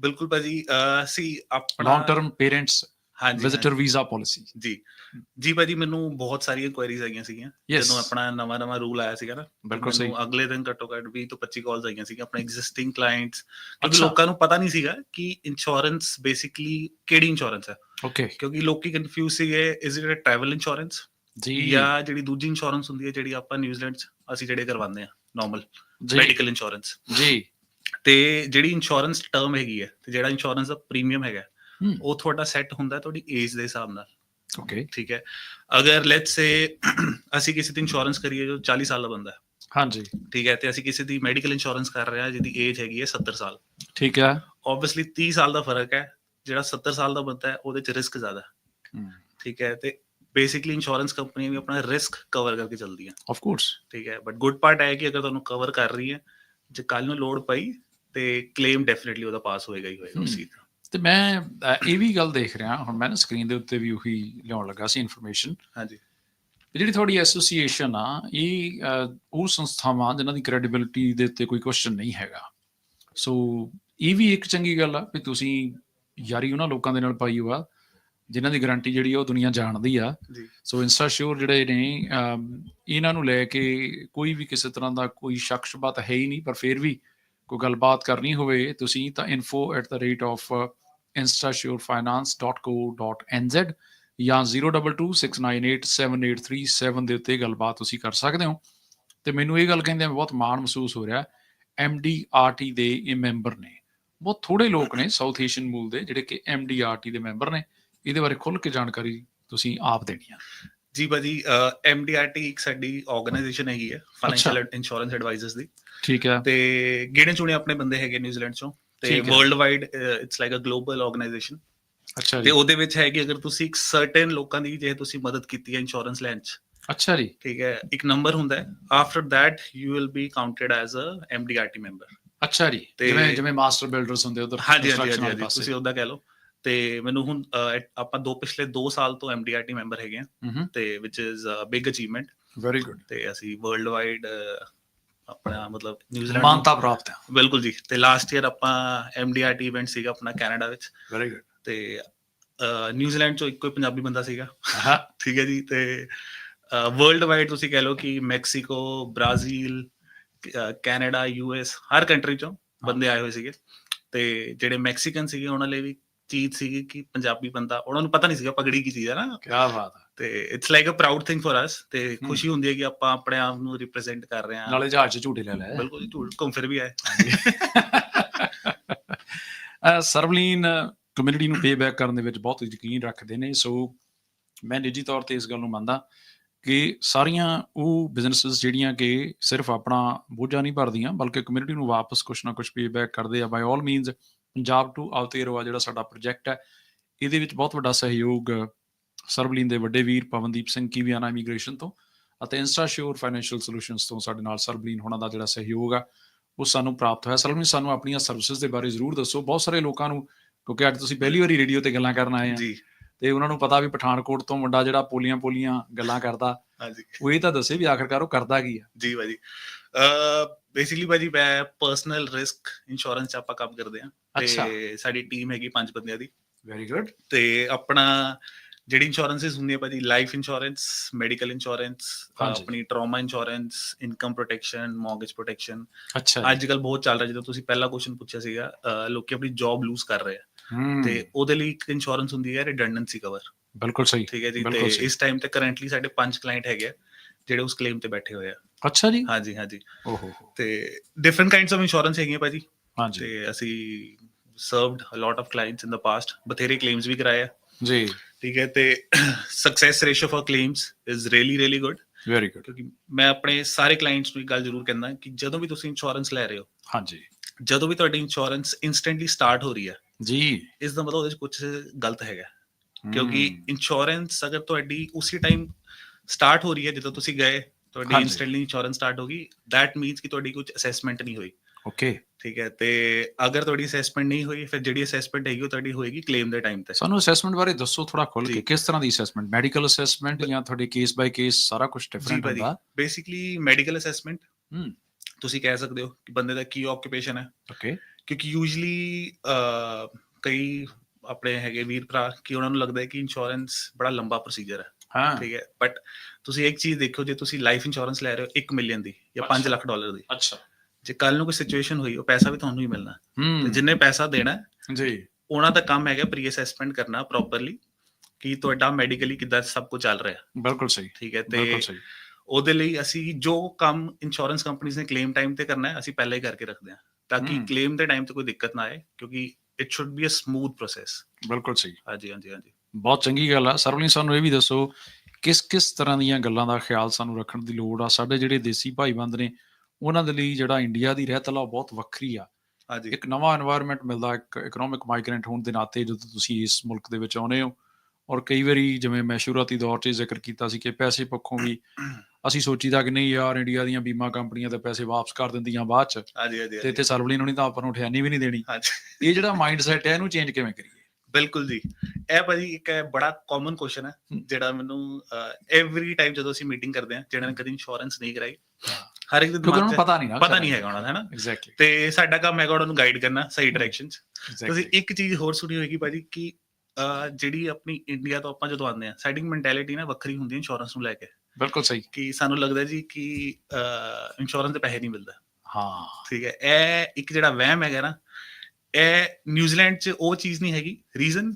Speaker 2: ਬਿਲਕੁਲ ਭਾਜੀ ਸੀ ਆਪਣਾ
Speaker 1: ਲੌਂਗ ਟਰਮ ਪੇਰੈਂਟਸ
Speaker 2: ਹਾਂਜੀ
Speaker 1: ਵਿਜ਼ਿਟਰ ਵੀਜ਼ਾ ਪਾਲਿਸੀ
Speaker 2: ਜੀ। ਜੀ ਭਾਜੀ ਮੈਨੂੰ ਬਹੁਤ ਸਾਰੀਆਂ ਕੁਐਰੀਜ਼ ਆਈਆਂ ਸੀਗੀਆਂ. ਜਦੋਂ ਆਪਣਾ ਨਵਾਂ ਨਵਾਂ ਰੂਲ ਆਇਆ ਸੀਗਾ ਨਾ
Speaker 1: ਬਿਲਕੁਲ ਸਹੀ।
Speaker 2: ਅਗਲੇ ਦਿਨ ਘੱਟੋ ਘੱਟ 20 ਤੋਂ 25 ਕਾਲਸ ਆਈਆਂ ਸੀਗੀਆਂ ਆਪਣੇ ਐਗਜ਼ਿਸਟਿੰਗ ਕਲਾਇੰਟਸ ਕਿਉਂਕਿ। ਲੋਕਾਂ ਨੂੰ ਪਤਾ ਨਹੀਂ ਸੀਗਾ ਕਿ ਇੰਸ਼ੋਰੈਂਸ ਬੇਸਿਕਲੀ ਕਿਹੜੀ ਇੰਸ਼ੋਰੈਂਸ ਹੈ।
Speaker 1: ਓਕੇ
Speaker 2: ਕਿਉਂਕਿ ਲੋਕੀ ਕਨਫਿਊਜ਼ ਸੀਗੇ is it uh travel insurance
Speaker 1: ji.
Speaker 2: ਜਾਂ ਜਿਹੜੀ ਦੂਜੀ ਇੰਸ਼ੋਰੈਂਸ ਹੁੰਦੀ ਹੈ ਜਿਹੜੀ ਆਪਾਂ ਨਿਊਜ਼ੀਲੈਂਡ 'ਚ ਅਸੀਂ ਜਿਹੜੇ ਕਰਵਾਉਂਦੇ ਆ ਨਾਰਮਲ ਮੈਡੀਕਲ ਇੰਸ਼ੋਰੈਂਸ
Speaker 1: ਜੀ।
Speaker 2: ਤੇ ਜਿਹੜੀ ਇੰਸ਼ੋਰੈਂਸ ਟਰਮ ਹੈਗੀ ਹੈ ਤੇ ਜਿਹੜਾ ਇੰਸ਼ੋਰੈਂਸ ਦਾ ਪ੍ਰੀਮੀਅਮ ਹੈਗਾ। ਉਹ ਤੁਹਾਡਾ ਸੈੱਟ ਹੁੰਦਾ ਤੁਹਾਡੀ ਏਜ ਦੇ ਹਿਸਾਬ ਨਾਲ।
Speaker 1: ਓਕੇ
Speaker 2: ਠੀਕ ਹੈ? ਅਗਰ ਲੈਟਸ ਸੇ ਅਸੀਂ ਕਿਸੇ ਦੀ ਇੰਸ਼ੋਰੈਂਸ ਕਰੀਏ ਜੋ 40 ਸਾਲ ਦਾ ਬੰਦਾ ਹੈ।
Speaker 1: ਹਾਂਜੀ।
Speaker 2: ਠੀਕ ਹੈ? ਤੇ ਅਸੀਂ ਕਿਸੇ ਦੀ ਮੈਡੀਕਲ ਇੰਸ਼ੋਰੈਂਸ ਕਰ ਰਹੇ ਹਾਂ ਜਿਹਦੀ ਏਜ ਹੈਗੀ ਹੈ 70 ਸਾਲ।
Speaker 1: ਠੀਕ ਹੈ।
Speaker 2: ਆਬਵੀਅਸਲੀ 30 ਸਾਲ ਦਾ ਫ਼ਰਕ ਹੈ ਜਿਹੜਾ 70 ਸਾਲ ਦਾ ਬੰਦਾ ਹੈ ਉਹਦੇ ਚ ਰਿਸਕ ਜ਼ਿਆਦਾ ਹੈ। ਠੀਕ ਹੈ? ਤੇ ਬੇਸਿਕਲੀ ਇੰਸ਼ੋਰੈਂਸ ਕੰਪਨੀ ਵੀ ਆਪਣਾ ਰਿਸਕ ਕਵਰ ਕਰਕੇ ਚੱਲਦੀਆਂ।
Speaker 1: ਆਫ ਕੋਰਸ
Speaker 2: ਠੀਕ ਹੈ ਬਟ ਗੁੱਡ ਪਾਰਟ ਹੈ ਕਿ ਅਗਰ ਤੁਹਾਨੂੰ ਕਵਰ ਕਰ ਰਹੀ ਹੈ ਜੇ ਕੱਲ ਨੂੰ ਲੋਡ ਪਈ ਤੇ ਕਲੇਮ ਡੈਫੀਨਿਟਲੀ ਉਹਦਾ ਪਾਸ ਹੋਏਗਾ ਹੀ ਹੋਏਗਾ ਉਸ ਦਾ
Speaker 1: ਤੇ ਮੈਂ ਇਹ ਵੀ ਗੱਲ ਦੇਖ ਰਿਹਾ ਹੁਣ ਮੈਂ ਨਾ ਸਕਰੀਨ ਦੇ ਉੱਤੇ ਵੀ ਉਹੀ ਲਿਆਉਣ ਲੱਗਾ ਸੀ ਇਨਫੋਰਮੇਸ਼ਨ
Speaker 2: ਹਾਂਜੀ।
Speaker 1: ਜਿਹੜੀ ਤੁਹਾਡੀ ਐਸੋਸੀਏਸ਼ਨ ਆ ਇਹ ਉਹ ਸੰਸਥਾਵਾਂ ਜਿਨ੍ਹਾਂ ਦੀ ਕ੍ਰੈਡੀਬਿਲਿਟੀ ਦੇ ਉੱਤੇ ਕੋਈ ਕੁਐਸਚਨ ਨਹੀਂ ਹੈਗਾ। ਸੋ ਇਹ ਵੀ ਇੱਕ ਚੰਗੀ ਗੱਲ ਆ ਵੀ ਤੁਸੀਂ ਯਾਰੀ ਉਹਨਾਂ ਲੋਕਾਂ ਦੇ ਨਾਲ ਪਾਈ ਹੋਆ ਜਿਨ੍ਹਾਂ ਦੀ ਗਾਰੰਟੀ ਜਿਹੜੀ ਉਹ ਦੁਨੀਆ ਜਾਣਦੀ ਆ। ਸੋ ਇੰਸਟਾਸ਼ੋਰ ਜਿਹੜੇ ਨੇ ਇਹਨਾਂ ਨੂੰ ਲੈ ਕੇ ਕੋਈ ਵੀ ਕਿਸੇ ਤਰ੍ਹਾਂ ਦਾ ਕੋਈ ਸ਼ੱਕ ਸ਼ਬਤ ਹੈ ਹੀ ਨਹੀਂ ਪਰ ਫਿਰ ਵੀ ਕੋਈ ਗੱਲਬਾਤ ਕਰਨੀ ਹੋਵੇ ਤੁਸੀਂ ਤਾਂ info@the-rate-of-instasurefinance.co.nz ਜਾਂ 0226987837 ਦੇ ਉੱਤੇ ਗੱਲਬਾਤ ਤੁਸੀਂ ਕਰ ਸਕਦੇ ਹੋ। ਤੇ ਮੈਨੂੰ ਇਹ ਗੱਲ ਕਹਿੰਦੇ ਬਹੁਤ ਮਾਣ ਮਹਿਸੂਸ ਹੋ ਰਿਹਾ ਐਮਡੀਆਰਟੀ ਦੇ ਇਹ ਮੈਂਬਰ ਨੇ। ਬਹੁਤ ਥੋੜੇ ਲੋਕ ਨੇ ਸਾਊਥ ਏਸ਼ੀਅਨ ਮੂਲ ਦੇ ਜਿਹੜੇ ਕਿ ਐਮਡੀਆਰਟੀ ਦੇ ਮੈਂਬਰ ਨੇ। ਇਹਦੇ ਬਾਰੇ ਖੁੱਲ੍ਹ ਕੇ ਜਾਣਕਾਰੀ ਤੁਸੀਂ ਆਪ ਦੇਣੀ ਆ।
Speaker 2: ਜੀ ਭਾਜੀ ਐਮਡੀਆਰਟੀ ਇੱਕ ਸਾਡੀ ਆਰਗੇਨਾਈਜੇਸ਼ਨ ਹੈਗੀ ਹੈ ਫਾਈਨੈਂਸ਼ੀਅਲ ਇੰਸ਼ੋਰੈਂਸ ਐਡਵਾਈਜ਼ਰਸ ਦੀ।
Speaker 1: ਠੀਕ ਹੈ
Speaker 2: ਤੇ ਗਿਣੇ ਚੁਣੇ ਆਪਣੇ ਬੰਦੇ ਹੈਗੇ ਨਿਊਜ਼ੀਲੈਂਡ ਚੋਂ। ਤੇ। World wide it's like uh global organisation
Speaker 1: ਅੱਛਾ
Speaker 2: ਤੇ ਉਹਦੇ ਵਿੱਚ ਹੈ ਕਿ ਅਗਰ ਤੁਸੀਂ ਇੱਕ ਸਰਟਨ ਲੋਕਾਂ ਦੀ ਜੇ ਤੁਸੀਂ ਮਦਦ ਕੀਤੀ ਹੈ ਇੰਸ਼ੋਰੈਂਸ ਲੈਣ ਚ
Speaker 1: ਅੱਛਾ ਜੀ।
Speaker 2: ਠੀਕ ਹੈ ਇੱਕ ਨੰਬਰ ਹੁੰਦਾ ਹੈ। After that you will be counted as uh MDRT member
Speaker 1: ਅੱਛਾ ਜੀ। ਜਿਵੇਂ ਜਿਵੇਂ ਮਾਸਟਰ ਬਿਲਡਰਸ ਹੁੰਦੇ ਉਧਰ
Speaker 2: ਹਾਂਜੀ ਹਾਂਜੀ, ਤੁਸੀਂ ਉਹਦਾ ਕਹਿ ਲਓ। ਤੇ ਮੈਨੂੰ ਹੁਣ ਆਪਾਂ ਦੋ ਪਿਛਲੇ 2 ਸਾਲ ਤੋਂ ਐਮਡੀਆਰਟੀ ਮੈਂਬਰ ਹੈਗੇ ਆ ਤੇ ਵਿਚ is uh big achievement
Speaker 1: very good
Speaker 2: ਤੇ ਅਸੀਂ ਵਰਲਡ ਵਾਈਡ ਆਪਣਾ ਮਤਲਬ ਨਿਊਜ਼ੀਲੈਂਡ
Speaker 1: ਮਾਨਤਾ ਪ੍ਰਾਪਤ ਹੈ।
Speaker 2: ਬਿਲਕੁਲ ਜੀ। ਤੇ ਲਾਸਟ ਈਅਰ ਆਪਾਂ ਐਮਡੀਆਰਟੀ ਇਵੈਂਟ ਸੀਗਾ ਆਪਣਾ ਕੈਨੇਡਾ ਵਿੱਚ।
Speaker 1: ਵੈਰੀ ਗੁੱਡ
Speaker 2: ਤੇ ਨਿਊਜ਼ੀਲੈਂਡ ਚੋਂ ਇੱਕੋ ਹੀ ਪੰਜਾਬੀ ਬੰਦਾ ਸੀਗਾ। ਠੀਕ ਹੈ ਜੀ। ਤੇ ਵਰਲਡ ਵਾਈਡ ਤੁਸੀਂ ਕਹਿ ਲਓ ਕਿ ਮੈਕਸੀਕੋ ਬ੍ਰਾਜ਼ੀਲ ਕੈਨੇਡਾ ਯੂਐਸ ਹਰ ਕੰਟਰੀ ਚੋਂ ਬੰਦੇ ਆਏ ਹੋਏ ਸੀਗੇ। ਤੇ ਜਿਹੜੇ ਮੈਕਸੀਕਨ ਸੀਗੇ ਉਹਨਾਂ ਲਈ ਵੀ ਚੀਜ਼ ਸੀਗੀ ਕਿ ਪੰਜਾਬੀ ਬੰਦਾ ਉਹਨਾਂ ਨੂੰ ਪਤਾ ਨਹੀਂ ਸੀਗਾ ਪਗੜੀ ਕੀ ਚੀਜ਼ ਹੈ ਨਾ।
Speaker 1: ਕੀ ਬਾਤ ਹੈ
Speaker 2: ਤੇ it's like uh proud thing for us ਤੇ। ਖੁਸ਼ੀ ਹੁੰਦੀ ਹੈ ਕਿ ਆਪਾਂ ਆਪਣੇ ਆਪ ਨੂੰ ਰਿਪਰੈਜ਼ੈਂਟ ਕਰ ਰਹੇ ਹਾਂ।
Speaker 1: ਨਾਲੇ ਜਹਾਜ਼ 'ਚ ਝੂਟੇ ਲੈ ਲੈ
Speaker 2: ਬਿਲਕੁਲ ਜੀ ਝੂਠ ਘੁੰਮ ਫਿਰ ਵੀ ਆਏ।
Speaker 1: ਸਰਵਲੀਨ ਕਮਿਊਨਿਟੀ ਨੂੰ ਪੇ ਬੈਕ ਕਰਨ ਦੇ ਵਿੱਚ ਬਹੁਤ ਯਕੀਨ ਰੱਖਦੇ ਨੇ। ਸੋ ਮੈਂ ਨਿੱਜੀ ਤੌਰ ਤੇ ਇਸ ਗੱਲ ਨੂੰ ਮੰਨਦਾ ਕਿ ਸਾਰੀਆਂ ਉਹ ਬਿਜ਼ਨੈਸਸ ਜਿਹੜੀਆਂ ਕਿ ਸਿਰਫ ਆਪਣਾ ਬੋਝਾ ਨਹੀਂ ਭਰਦੀਆਂ ਬਲਕਿ ਕਮਿਊਨਿਟੀ ਨੂੰ ਵਾਪਸ ਕੁਛ ਨਾ ਕੁਛ ਪੇ ਬੈਕ ਕਰਦੇ ਆ। By all means Punjab to Aotearoa ਆ ਜਿਹੜਾ ਸਾਡਾ ਪ੍ਰੋਜੈਕਟ ਹੈ ਇਹਦੇ ਵਿੱਚ ਬਹੁਤ ਵੱਡਾ ਸਹਿਯੋਗ ਸਰਵਲੀਨ ਦੇ ਵੱਡੇ ਵੀਰ ਪਵਨਦੀਪ ਸਿੰਘ ਕੀਵਿਆਨਾ ਇਮੀਗ੍ਰੇਸ਼ਨ ਤੋਂ ਅਤੇ ਇੰਸਟਾਸ਼ੋਰ ਫਾਈਨੈਂਸ਼ੀਅਲ ਸੋਲੂਸ਼ਨਸ ਤੋਂ ਸਾਡੇ ਨਾਲ ਸਰਵਲੀਨ ਹੋਣਾ ਦਾ ਜਿਹੜਾ ਸਹਿਯੋਗ ਆ ਉਹ ਸਾਨੂੰ ਪ੍ਰਾਪਤ ਹੋਇਆ। ਸਰਵਲੀਨ ਸਾਨੂੰ ਆਪਣੀਆਂ ਸਰਵਿਸਿਜ਼ ਦੇ ਬਾਰੇ ਜ਼ਰੂਰ ਦੱਸੋ। ਬਹੁਤ ਸਾਰੇ ਲੋਕਾਂ ਨੂੰ ਕਿਉਂਕਿ ਅੱਜ ਤੁਸੀਂ ਪਹਿਲੀ ਵਾਰੀ ਰੇਡੀਓ ਤੇ ਗੱਲਾਂ ਕਰਨ ਆਏ ਆ
Speaker 2: ਜੀ।
Speaker 1: ਤੇ ਉਹਨਾਂ ਨੂੰ ਪਤਾ ਵੀ ਪਠਾਨਕੋਟ ਤੋਂ ਮੁੰਡਾ ਜਿਹੜਾ ਪੋਲੀਆਂ ਪੋਲੀਆਂ ਗੱਲਾਂ ਕਰਦਾ
Speaker 2: ਹਾਂਜੀ।
Speaker 1: ਉਹ ਇਹ ਤਾਂ ਦੱਸੇ ਵੀ ਆਖਰਕਾਰ ਉਹ ਕਰਦਾ ਕੀ ਆ।
Speaker 2: ਜੀ ਭਾਜੀ। ਅ ਬੇਸਿਕਲੀ ਭਾਜੀ ਮੈਂ ਪਰਸਨਲ ਰਿਸਕ ਇੰਸ਼ੋਰੈਂਸ ਚ ਆਪਾਂ ਕੰਮ ਕਰਦੇ ਆ ਤੇ ਸਾਡੀ ਟੀਮ ਹੈਗੀ ਪੰਜ ਬੰਦਿਆਂ ਦੀ।
Speaker 1: ਵੈਰੀ ਗੁੱਡ
Speaker 2: ਤੇ ਆਪਣਾ ਜਿਹੜੀ ਇੰਸ਼ੋਰੈਂਸਸ ਹੁੰਦੀਆਂ ਭਾਜੀ ਲਾਈਫ ਇੰਸ਼ੋਰੈਂਸ ਮੈਡੀਕਲ ਇੰਸ਼ੋਰੈਂਸ। ਆਪਣੀ trauma insurance income protection mortgage protection
Speaker 1: ਅੱਛਾ
Speaker 2: ਅੱਜ ਕੱਲ ਬਹੁਤ ਚੱਲ ਰਿਹਾ ਜਦੋਂ ਤੁਸੀਂ ਪਹਿਲਾ ਕੁਐਸਚਨ ਪੁੱਛਿਆ ਸੀਗਾ ਲੋਕੀ ਆਪਣੀ ਜੌਬ ਲੂਜ਼ ਕਰ ਰਹੇ ਆ। ਤੇ ਉਹਦੇ ਲਈ ਇੱਕ ਇੰਸ਼ੋਰੈਂਸ ਹੁੰਦੀ ਹੈ ਰਿਡੰਡੈਂਸੀ ਕਵਰ
Speaker 1: ਬਿਲਕੁਲ ਸਹੀ।
Speaker 2: ਠੀਕ ਹੈ ਜੀ ਤੇ। ਇਸ ਟਾਈਮ ਤੇ ਕਰੰਟਲੀ ਸਾਡੇ ਪੰਜ ਕਲਾਇੰਟ ਹੈਗੇ ਆ। ਜਿਹੜੇ ਉਸ ਕਲੇਮ ਤੇ ਬੈਠੇ ਹੋਏ ਆ।
Speaker 1: ਅੱਛਾ ਜੀ।
Speaker 2: ਹਾਂਜੀ ਹਾਂਜੀ।
Speaker 1: ਓਹੋ।
Speaker 2: ਤੇ ਡਿਫਰੈਂਟ ਕਾਈਂਡਸ ਆਫ ਇੰਸ਼ੋਰੈਂਸ ਹੈਗੀਆਂ ਭਾਜੀ
Speaker 1: ਹਾਂਜੀ।
Speaker 2: ਤੇ ਅਸੀਂ served a lot of clients in the past ਬਥੇਰੇ ਕਲੇਮਸ ਵੀ ਕਰਾਏ ਆ।
Speaker 1: ਜੀ।
Speaker 2: ਠੀਕ ਹੈ ਤੇ success ratio for claims is really really good
Speaker 1: very good
Speaker 2: ਕਿਉਂਕਿ ਮੈਂ ਆਪਣੇ ਸਾਰੇ ਕਲਾਇੰਟਸ ਨੂੰ ਇੱਕ ਗੱਲ ਜ਼ਰੂਰ ਕਹਿੰਦਾ ਕਿ ਜਦੋਂ ਵੀ ਤੁਸੀਂ ਇੰਸ਼ੋਰੈਂਸ ਲੈ ਰਹੇ ਹੋ
Speaker 1: ਹਾਂਜੀ।
Speaker 2: ਜਦੋਂ ਵੀ ਤੁਹਾਡੀ ਇੰਸ਼ੋਰੈਂਸ ਇਨਸਟੈਂਟਲੀ ਸਟਾਰਟ ਹੋ ਰਹੀ ਹੈ
Speaker 1: ਜੀ।
Speaker 2: ਇਸ ਦਾ ਮਤਲਬ ਉਹਦੇ ਵਿੱਚ ਕੁਝ ਗਲਤ ਹੈਗਾ। ਕਿਉਂਕਿ ਇੰਸ਼ੋਰੈਂਸ ਅਗਰ ਤੁਹਾਡੀ ਉਸੇ ਟਾਈਮ ਸਟਾਰਟ ਹੋ ਰਹੀ ਹੈ ਜਦੋਂ ਤੁਸੀਂ ਗਏ ਤੁਹਾਡੀ। ਇਨਸਟੈਂਟਲੀ ਇੰਸ਼ੋਰੈਂਸ ਸਟਾਰਟ ਹੋ ਗਈ ਥੈਟ ਮੀਨਸ ਕਿ ਤੁਹਾਡੀ ਕੁਝ ਅਸੈਸਮੈਂਟ ਨਹੀਂ ਹੋਈ
Speaker 1: ਓਕੇ
Speaker 2: ਠੀਕ ਹੈ ਤੇ ਅਗਰ ਤੁਹਾਡੀ ਅਸੈਸਮੈਂਟ ਨਹੀਂ ਹੋਈ ਫਿਰ ਜਿਹੜੀ ਅਸੈਸਮੈਂਟ ਹੈਗੀ ਉਹ ਤੁਹਾਡੀ ਹੋਏਗੀ ਕਲੇਮ ਦੇ ਟਾਈਮ ਤੇ
Speaker 1: ਸਾਨੂੰ ਅਸੈਸਮੈਂਟ ਬਾਰੇ ਦੱਸੋ ਥੋੜਾ ਖੁੱਲ ਕੇ। ਕਿਸ ਤਰ੍ਹਾਂ ਦੀ ਅਸੈਸਮੈਂਟ ਮੈਡੀਕਲ ਅਸੈਸਮੈਂਟ ਜਾਂ ਤੁਹਾਡੇ ਕੇਸ ਬਾਈ ਕੇਸ ਸਾਰਾ ਕੁਝ ਡਿਫਰੈਂਟ। ਹੁੰਦਾ
Speaker 2: ਬੇਸਿਕਲੀ ਮੈਡੀਕਲ ਅਸੈਸਮੈਂਟ
Speaker 1: ਹੂੰ।
Speaker 2: ਤੁਸੀਂ ਕਹਿ ਸਕਦੇ ਹੋ ਕਿ ਬੰਦੇ ਦਾ ਕੀ ਆਕੂਪੇਸ਼ਨ ਹੈ
Speaker 1: ਓਕੇ
Speaker 2: ਕਿਉਂਕਿ ਯੂਜੂਲੀ ਕਈ ਆਪਣੇ ਹੈਗੇ ਵੀਰ ਭਰਾ ਕਿ ਉਹਨਾਂ ਨੂੰ ਲੱਗਦਾ ਹੈ ਕਿ ਇੰਸ਼ੋਰੈਂਸ ਬੜਾ ਲੰਬਾ ਪ੍ਰੋਸੀਜਰ ਹੈ
Speaker 1: ਹਾਂ।
Speaker 2: ਠੀਕ ਹੈ। ਬਟ ਤੁਸੀਂ ਇੱਕ ਚੀਜ਼ ਦੇਖੋ ਜੇ ਤੁਸੀਂ ਲਾਈਫ ਇੰਸ਼ੋਰੈਂਸ ਲੈ ਰਹੇ ਹੋ 1 ਮਿਲੀਅਨ ਦੀ ਜਾਂ 5
Speaker 1: ਅੱਛਾ।
Speaker 2: ਲੱਖ ਡਾਲਰ ਦੀ।
Speaker 1: ਅੱਛਾ।
Speaker 2: ਜੇ ਕੱਲ ਨੂੰ ਕੋਈ ਸਿਚੁਏਸ਼ਨ ਹੋਈ ਉਹ ਪੈਸਾ ਵੀ ਤੁਹਾਨੂੰ ਹੀ ਮਿਲਣਾ। ਤੇ ਜਿੰਨੇ ਪੈਸਾ ਦੇਣਾ
Speaker 1: ਜੀ।
Speaker 2: ਉਹਨਾਂ ਦਾ ਕੰਮ ਹੈਗਾ ਪ੍ਰੀ ਅਸੈਸਮੈਂਟ ਕਰਨਾ ਪ੍ਰੋਪਰਲੀ ਕਿ ਤੁਹਾਡਾ ਮੈਡੀਕਲੀ ਕਿੱਦਾਂ ਸਭ ਕੁਝ ਚੱਲ ਰਿਹਾ।
Speaker 1: ਬਿਲਕੁਲ ਸਹੀ।
Speaker 2: ਠੀਕ ਹੈ ਤੇ
Speaker 1: ਬਿਲਕੁਲ ਸਹੀ।
Speaker 2: ਉਹਦੇ ਲਈ ਅਸੀਂ ਜੋ ਕੰਮ ਇੰਸ਼ੋਰੈਂਸ ਕੰਪਨੀਆਂ ਨੇ ਕਲੇਮ ਟਾਈਮ ਤੇ ਕਰਨਾ ਹੈ ਅਸੀਂ ਪਹਿਲਾਂ ਹੀ ਕਰਕੇ ਰੱਖਦੇ ਹਾਂ ਤਾਂ ਕਿ। ਕਲੇਮ ਦੇ ਟਾਈਮ ਤੇ ਕੋਈ ਦਿੱਕਤ ਨਾ ਆਏ ਕਿਉਂਕਿ it should be a smooth process
Speaker 1: ਬਿਲਕੁਲ ਸਹੀ।
Speaker 2: ਹਾਂਜੀ ਹਾਂਜੀ ਹਾਂਜੀ।
Speaker 1: ਬਹੁਤ ਚੰਗੀ ਗੱਲ ਆ। ਸਰਵਲੀ ਸਾਨੂੰ ਇਹ ਵੀ ਦੱਸੋ ਕਿਸ ਕਿਸ ਤਰ੍ਹਾਂ ਦੀਆਂ ਗੱਲਾਂ ਦਾ ਖਿਆਲ ਸਾਨੂੰ ਰੱਖਣ ਦੀ ਲੋੜ ਆ? ਸਾਡੇ ਜਿਹੜੇ ਦੇਸੀ ਭਾਈਬੰਦ ਨੇ ਉਹਨਾਂ ਦੇ ਲਈ ਜਿਹੜਾ ਇੰਡੀਆ ਦੀ ਰਹਿਤਲਾ ਬਹੁਤ ਵੱਖਰੀ ਆ।
Speaker 2: ਹਾਂਜੀ।
Speaker 1: ਇੱਕ ਨਵਾਂ এনवायरमेंट ਮਿਲਦਾ ਇੱਕ ਇਕਨੋਮਿਕ ਮਾਈਗ੍ਰੈਂਟ ਹੋਣ ਦੇ ਨਾਤੇ ਜਦੋਂ ਤੁਸੀਂ ਇਸ ਮੁਲਕ ਦੇ ਵਿੱਚ ਆਉਨੇ ਹੋ। ਔਰ ਕਈ ਵਾਰੀ ਜਿਵੇਂ ਮੈਂ ਸ਼ੁਰੂਆਤੀ ਦੌਰ 'ਚ ਜ਼ਿਕਰ ਕੀਤਾ ਸੀ ਕਿ ਪੈਸੇ ਪੱਖੋਂ ਵੀ ਅਸੀਂ ਸੋਚੀਦਾ ਕਿ ਨਹੀਂ ਯਾਰ ਇੰਡੀਆ ਦੀਆਂ ਬੀਮਾ ਕੰਪਨੀਆਂ ਤਾਂ ਪੈਸੇ ਵਾਪਸ ਕਰ ਦਿੰਦੀਆਂ ਬਾਅਦ 'ਚ।
Speaker 2: ਹਾਂਜੀ ਹਾਂਜੀ
Speaker 1: ਤੇ ਇੱਥੇ ਸਰਵਲਿਨ ਨੂੰ ਨਹੀਂ ਤਾਂ ਆਪਾਂ ਨੂੰ ਠਿਆਨੀ ਵੀ ਨਹੀਂ ਦੇਣੀ। ਇਹ ਜਿਹੜਾ ਮਾਈਂਡ ਸੈਟ ਹੈ ਇਹਨੂੰ ਚੇਂਜ ਕਿਵੇਂ ਕਰੀਏ?
Speaker 2: ਬਿਲਕੁਲ ਜੀ। ਇਹ ਭਾਜੀ ਇੱਕ ਬੜਾ ਕਾਮਨ ਕੁਐਸਚਨ ਹੈ। ਜਿਹੜਾ ਮੈਨੂੰ ਐਵਰੀ ਟਾਈਮ ਜਦੋਂ ਅਸੀਂ ਮੀਟਿੰਗ ਕਰਦੇ ਹਾਂ ਜਿਹਨਾਂ ਨੇ ਕਦੀ ਇੰਸ਼ੋਰੈਂਸ ਨਹੀਂ ਕਰਾਈ ਹਰ ਇੱਕ ਦੇ ਦਿਮਾਗ 'ਚ
Speaker 1: ਪਤਾ ਨਹੀਂ ਨਾ
Speaker 2: ਪਤਾ ਨਹੀਂ ਹੈਗਾ ਉਹਨਾਂ ਦਾ ਹੈ ਨਾ?
Speaker 1: ਐਗਜ਼ੈਕਟਲੀ
Speaker 2: ਤੇ ਸਾਡਾ ਕੰਮ ਹੈਗਾ ਉਹਨਾਂ ਨੂੰ ਗਾਈਡ ਕਰਨਾ ਸਹੀ ਡਾਇਰੈਕਸ਼ਨ 'ਚ। ਤੁਸੀਂ ਇੱਕ ਚੀਜ਼ ਹੋਰ ਸੁਣੀ ਹੋਏਗੀ ਭਾਜੀ ਕਿ ਜਿਹੜੀ ਆਪਣੀ ਇੰਡੀਆ ਤੋਂ ਆਪਾਂ ਜਦੋਂ ਆਉਂਦੇ ਆ ਸਾਡੀ ਮੈਂਟੈਲਿਟੀ ਨਾ ਵੱਖਰੀ ਹੁੰਦੀ ਹੈ ਇੰਸ਼ੋਰੈਂਸ ਨੂੰ ਲੈ ਕੇ।
Speaker 1: ਬਿਲਕੁਲ ਸਹੀ।
Speaker 2: ਕਿ ਸਾਨੂੰ ਲੱਗਦਾ ਜੀ ਕਿ ਇੰਸ਼ੋਰੈਂਸ ਦੇ ਪੈਸੇ ਨਹੀਂ ਮਿਲਦਾ।
Speaker 1: ਹਾਂ।
Speaker 2: ਠੀਕ ਹੈ ਇਹ ਇੱਕ ਜਿਹੜਾ ਵਹਿਮ ਹੈਗਾ ਨਾ ਇਹ ਨਿਊਜ਼ੀਲੈਂਡ 'ਚ ਉਹ ਚੀਜ਼ ਨਹੀਂ ਹੈਗੀ ਰੀਜ਼ਨ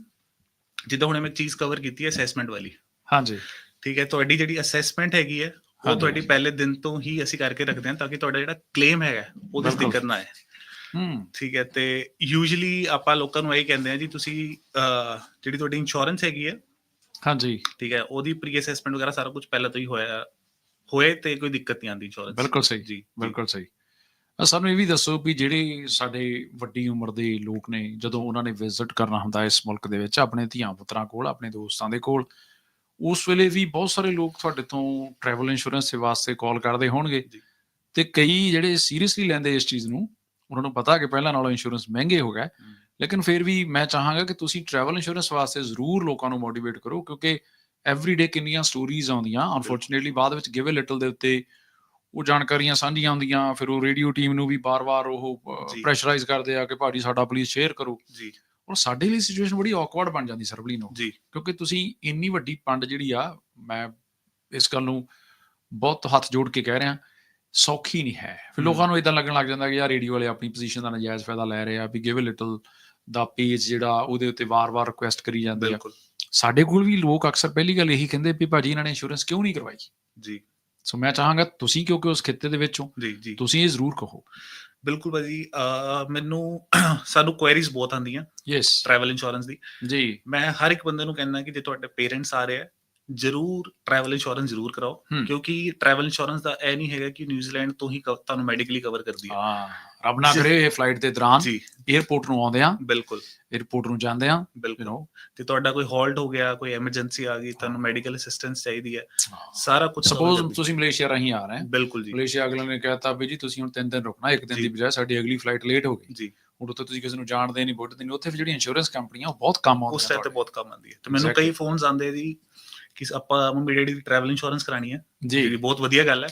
Speaker 2: ਜਿੱਦਾਂ ਹੁਣ ਮੈਂ ਚੀਜ਼ ਕਵਰ ਕੀਤੀ ਹੈ ਅਸੈਸਮੈਂਟ ਵਾਲੀ।
Speaker 1: ਹਾਂਜੀ।
Speaker 2: ਠੀਕ ਹੈ ਤੁਹਾਡੀ ਜਿਹੜੀ ਅਸੈਸਮੈਂਟ ਹੈਗੀ ਹੈ ਉਹ ਤੁਹਾਡੀ। ਪਹਿਲੇ ਦਿਨ ਤੋਂ ਹੀ ਅਸੀਂ ਕਰਕੇ ਰੱਖਦੇ ਹਾਂ ਤਾਂ ਕਿ ਤੁਹਾਡਾ ਜਿਹੜਾ ਕਲੇਮ ਹੈਗਾ ਉਹਦੇ 'ਚ। ਦਿੱਕਤ ਨਾ ਆਏ।
Speaker 1: ਹੂੰ।
Speaker 2: ਠੀਕ ਹੈ ਤੇ ਯੂਜੂਲੀ ਆਪਾਂ ਲੋਕਾਂ ਨੂੰ ਇਹ ਕਹਿੰਦੇ ਆ ਜੀ ਤੁਸੀਂ ਜਿਹੜੀ ਤੁਹਾਡੀ ਇੰਸ਼ੋਰੈਂਸ ਹੈਗੀ ਹੈ
Speaker 1: ਹਾਂਜੀ।
Speaker 2: ਠੀਕ ਹੈ ਉਹਦੀ ਪ੍ਰੀ ਅਸੈਸਮੈਂਟ ਵਗੈਰਾ ਸਾਰਾ ਕੁਝ ਪਹਿਲਾਂ ਤੋਂ ਹੀ ਹੋਇਆ ਹੋਏ ਤੇ ਕੋਈ ਦਿੱਕਤ ਨਹੀਂ ਆਉਂਦੀ ਇੰਸ਼ੋਰੈਂਸ
Speaker 1: ਬਿਲਕੁਲ ਸਹੀ।
Speaker 2: ਜੀ।
Speaker 1: ਬਿਲਕੁਲ ਸਹੀ। ਸਾਨੂੰ ਇਹ ਵੀ ਦੱਸੋ ਵੀ ਜਿਹੜੇ ਸਾਡੇ ਵੱਡੀ ਉਮਰ ਦੇ ਲੋਕ ਨੇ ਜਦੋਂ ਉਹਨਾਂ ਨੇ ਵਿਜ਼ਿਟ ਕਰਨਾ ਹੁੰਦਾ ਇਸ ਮੁਲਕ ਦੇ ਵਿੱਚ ਆਪਣੇ ਧੀਆਂ ਪੁੱਤਰਾਂ ਕੋਲ ਆਪਣੇ ਦੋਸਤਾਂ ਦੇ ਕੋਲ ਉਸ ਵੇਲੇ ਵੀ ਬਹੁਤ ਸਾਰੇ ਲੋਕ ਤੁਹਾਡੇ ਤੋਂ ਟਰੈਵਲ ਇੰਸ਼ੋਰੈਂਸ ਦੇ ਵਾਸਤੇ ਕਾਲ ਕਰਦੇ ਹੋਣਗੇ। ਤੇ ਕਈ ਜਿਹੜੇ ਸੀਰੀਅਸਲੀ ਲੈਂਦੇ ਇਸ ਚੀਜ਼ ਨੂੰ ਉਹਨਾਂ ਨੂੰ ਪਤਾ ਕਿ ਪਹਿਲਾਂ ਨਾਲੋਂ ਇੰਸ਼ੋਰੈਂਸ ਮਹਿੰਗੇ ਹੋ ਗਏ। ਲੇਕਿਨ ਫਿਰ ਵੀ ਮੈਂ ਚਾਹਾਂਗਾ ਕਿ ਤੁਸੀਂ ਟਰੈਵਲ ਇੰਸ਼ੋਰੈਂਸ ਵਾਸਤੇ ਜ਼ਰੂਰ ਲੋਕਾਂ ਨੂੰ ਮੋਟੀਵੇਟ ਕਰੋ ਕਿਉਂਕਿ ਐਵਰੀਡੇ ਕਿੰਨੀਆਂ ਸਟੋਰੀਜ਼ ਆਉਂਦੀਆਂ ਅਨਫੋਰਚੂਨੇਟਲੀ ਬਾਅਦ ਵਿੱਚ ਗਿਵ ਅ ਲਿਟਲ ਦੇ ਉੱਤੇ ਉਹ ਜਾਣਕਾਰੀਆਂ ਸਾਂਝੀਆਂ ਹੁੰਦੀਆਂ ਫਿਰ ਉਹ ਰੇਡੀਓ ਟੀਮ ਨੂੰ ਵੀ ਬਾਰ-ਬਾਰ ਉਹ। ਪ੍ਰੈਸ਼ਰਾਈਜ਼ ਕਰਦੇ ਆ ਕਿ ਭਾਜੀ ਸਾਡਾ ਪਲੀਜ਼ ਸ਼ੇਅਰ ਕਰੋ।
Speaker 2: ਜੀ।
Speaker 1: ਔਰ ਸਾਡੇ ਲਈ ਸਿਚੁਏਸ਼ਨ ਬੜੀ ਔਕਵਰਡ ਬਣ ਜਾਂਦੀ ਸਰਵਲੀ ਨੂੰ।
Speaker 2: ਜੀ।
Speaker 1: ਕਿਉਂਕਿ ਤੁਸੀਂ ਇੰਨੀ ਵੱਡੀ ਪੰਡ ਜਿਹੜੀ ਆ ਮੈਂ ਇਸ ਗੱਲ ਨੂੰ ਬਹੁਤ ਹੱਥ ਜੋੜ ਕੇ ਕਹਿ ਰਿਹਾ ਸੌਖੀ ਨਹੀਂ ਹੈ। ਫਿਰ। ਲੋਕਾਂ ਨੂੰ ਇਦਾਂ ਲੱਗਣ ਲੱਗ ਜਾਂਦਾ ਕਿ ਯਾਰ ਰੇਡੀਓ ਵਾਲੇ ਆਪਣੀ ਪੋਜੀਸ਼ਨ ਦਾ ਨਜਾਇਜ਼ ਫਾਇਦਾ ਲੈ ਰਹੇ ਆ we give a little the page ਜਿਹੜਾ ਉਹਦੇ ਉੱਤੇ ਵਾਰ-ਵਾਰ ਰਿਕੁਐਸਟ ਕਰੀ ਜਾਂਦੇ ਆ। ਸਾਡੇ ਕੋਲ ਵੀ ਲੋਕ ਅਕਸਰ ਪਹਿਲੀ ਗੱਲ ਇਹੀ ਕਹਿੰਦੇ ਵੀ ਭਾਜੀ ਇਹਨਾਂ ਨੇ ਇੰਸ਼ੋਰੈਂਸ ਕਿਉਂ ਨਹੀਂ ਕਰਵਾਈ?
Speaker 2: ਜੀ।
Speaker 1: ਸੋ ਮੈਂ ਚਾਹਾਂਗਾ ਤੁਸੀਂ ਕਿਉਂਕਿ ਉਸ ਖਿੱਤੇ ਦੇ ਵਿੱਚ ਹੋ
Speaker 2: ਜੀ ਜੀ।
Speaker 1: ਤੁਸੀਂ ਇਹ ਜ਼ਰੂਰ ਕਹੋ।
Speaker 2: ਬਿਲਕੁਲ ਭਾਜੀ ਮੈਨੂੰ ਸਾਨੂੰ ਕੁਐਰੀਜ਼ ਬਹੁਤ ਆਉਂਦੀਆਂ
Speaker 1: ਯੈਸ
Speaker 2: ਟਰੈਵਲ ਇੰਸ਼ੋਰੈਂਸ ਦੀ।
Speaker 1: ਜੀ।
Speaker 2: ਮੈਂ ਹਰ ਇੱਕ ਬੰਦੇ ਨੂੰ ਕਹਿੰਦਾ ਕਿ ਜੇ ਤੁਹਾਡੇ ਪੇਰੈਂਟਸ ਆ ਰਹੇ ਆ ਜ਼ਰੂਰ ਟਰੈਵਲ ਇੰਸ਼ੋਰੈਂਸ ਜ਼ਰੂਰ ਕਰਾਓ ਕਿਉਂਕਿ ਟਰੈਵਲ ਇੰਸ਼ੋਰੈਂਸ ਦਾ ਇਹ ਨਹੀਂ ਹੈਗਾ ਕਿ ਨਿਊਜ਼ੀਲੈਂਡ ਤੋਂ ਹੀ ਤੁਹਾਨੂੰ ਮੈਡੀਕਲੀ ਕਵਰ ਕਰਦੀ ਹੈ।
Speaker 1: ਹਾਂ ਰੱਬ ਨਾ ਕਰੇ ਇਹ ਫਲਾਈਟ ਦੇ ਦੌਰਾਨ 에어ਪੋਰਟ ਨੂੰ ਆਉਂਦੇ ਆ
Speaker 2: ਬਿਲਕੁਲ।
Speaker 1: 에어ਪੋਰਟ ਨੂੰ ਜਾਂਦੇ ਆ
Speaker 2: ਬਿਲਕੁਲ। ਤੇ ਤੁਹਾਡਾ ਕੋਈ ਹਾਲਟ ਹੋ ਗਿਆ ਕੋਈ ਐਮਰਜੈਂਸੀ ਆ ਗਈ ਤੁਹਾਨੂੰ ਮੈਡੀਕਲ ਅਸਿਸਟੈਂਸ ਚਾਹੀਦੀ ਹੈ। ਸਾਰਾ ਕੁਝ
Speaker 1: ਸਪੋਜ਼ ਤੁਸੀਂ ਮਲੇਸ਼ੀਆ ਰਾਹੀਂ ਆ ਰਹੇ
Speaker 2: ਬਿਲਕੁਲ ਜੀ।
Speaker 1: ਮਲੇਸ਼ੀਆ ਅਗਲੇ ਨੇ ਕਹਿਤਾ ਵੀ ਜੀ ਤੁਸੀਂ ਹੁਣ 3 ਦਿਨ ਰੁਕਣਾ ਇੱਕ ਦਿਨ ਦੀ ਬਜਾਏ ਸਾਡੀ ਅਗਲੀ ਫਲਾਈਟ ਲੇਟ ਹੋ ਗਈ।
Speaker 2: ਜੀ।
Speaker 1: ਹੁਣ ਉੱਥੇ ਤੁਸੀਂ ਕਿਸੇ ਨੂੰ ਜਾਣਦੇ ਨਹੀਂ ਬੁੱਢਦੇ ਨਹੀਂ ਉੱਥੇ ਜਿਹੜੀ ਇੰਸ਼ੋਰੈਂਸ ਕੰਪਨੀਆਂ ਉਹ ਬਹੁਤ ਕੰਮ ਆਉਂਦੀਆਂ
Speaker 2: ਉਸ ਤੇ ਬਹੁਤ ਕੰਮ ਆਉਂਦੀ ਹੈ। ਤੇ ਮੈਨੂੰ ਕਈ ਫੋਨਸ ਆਉਂਦੇ ਜੀ ਕਿ ਆਪਾਂ ਮੰਮੀ ਡੈਡੀ ਦੀ ਟਰੈਵਲ ਇੰਸ਼ੋਰੈਂਸ ਕਰਾਣੀ ਹੈ
Speaker 1: ਜੀ।
Speaker 2: ਬਹੁਤ ਵਧੀਆ ਗੱਲ ਹੈ।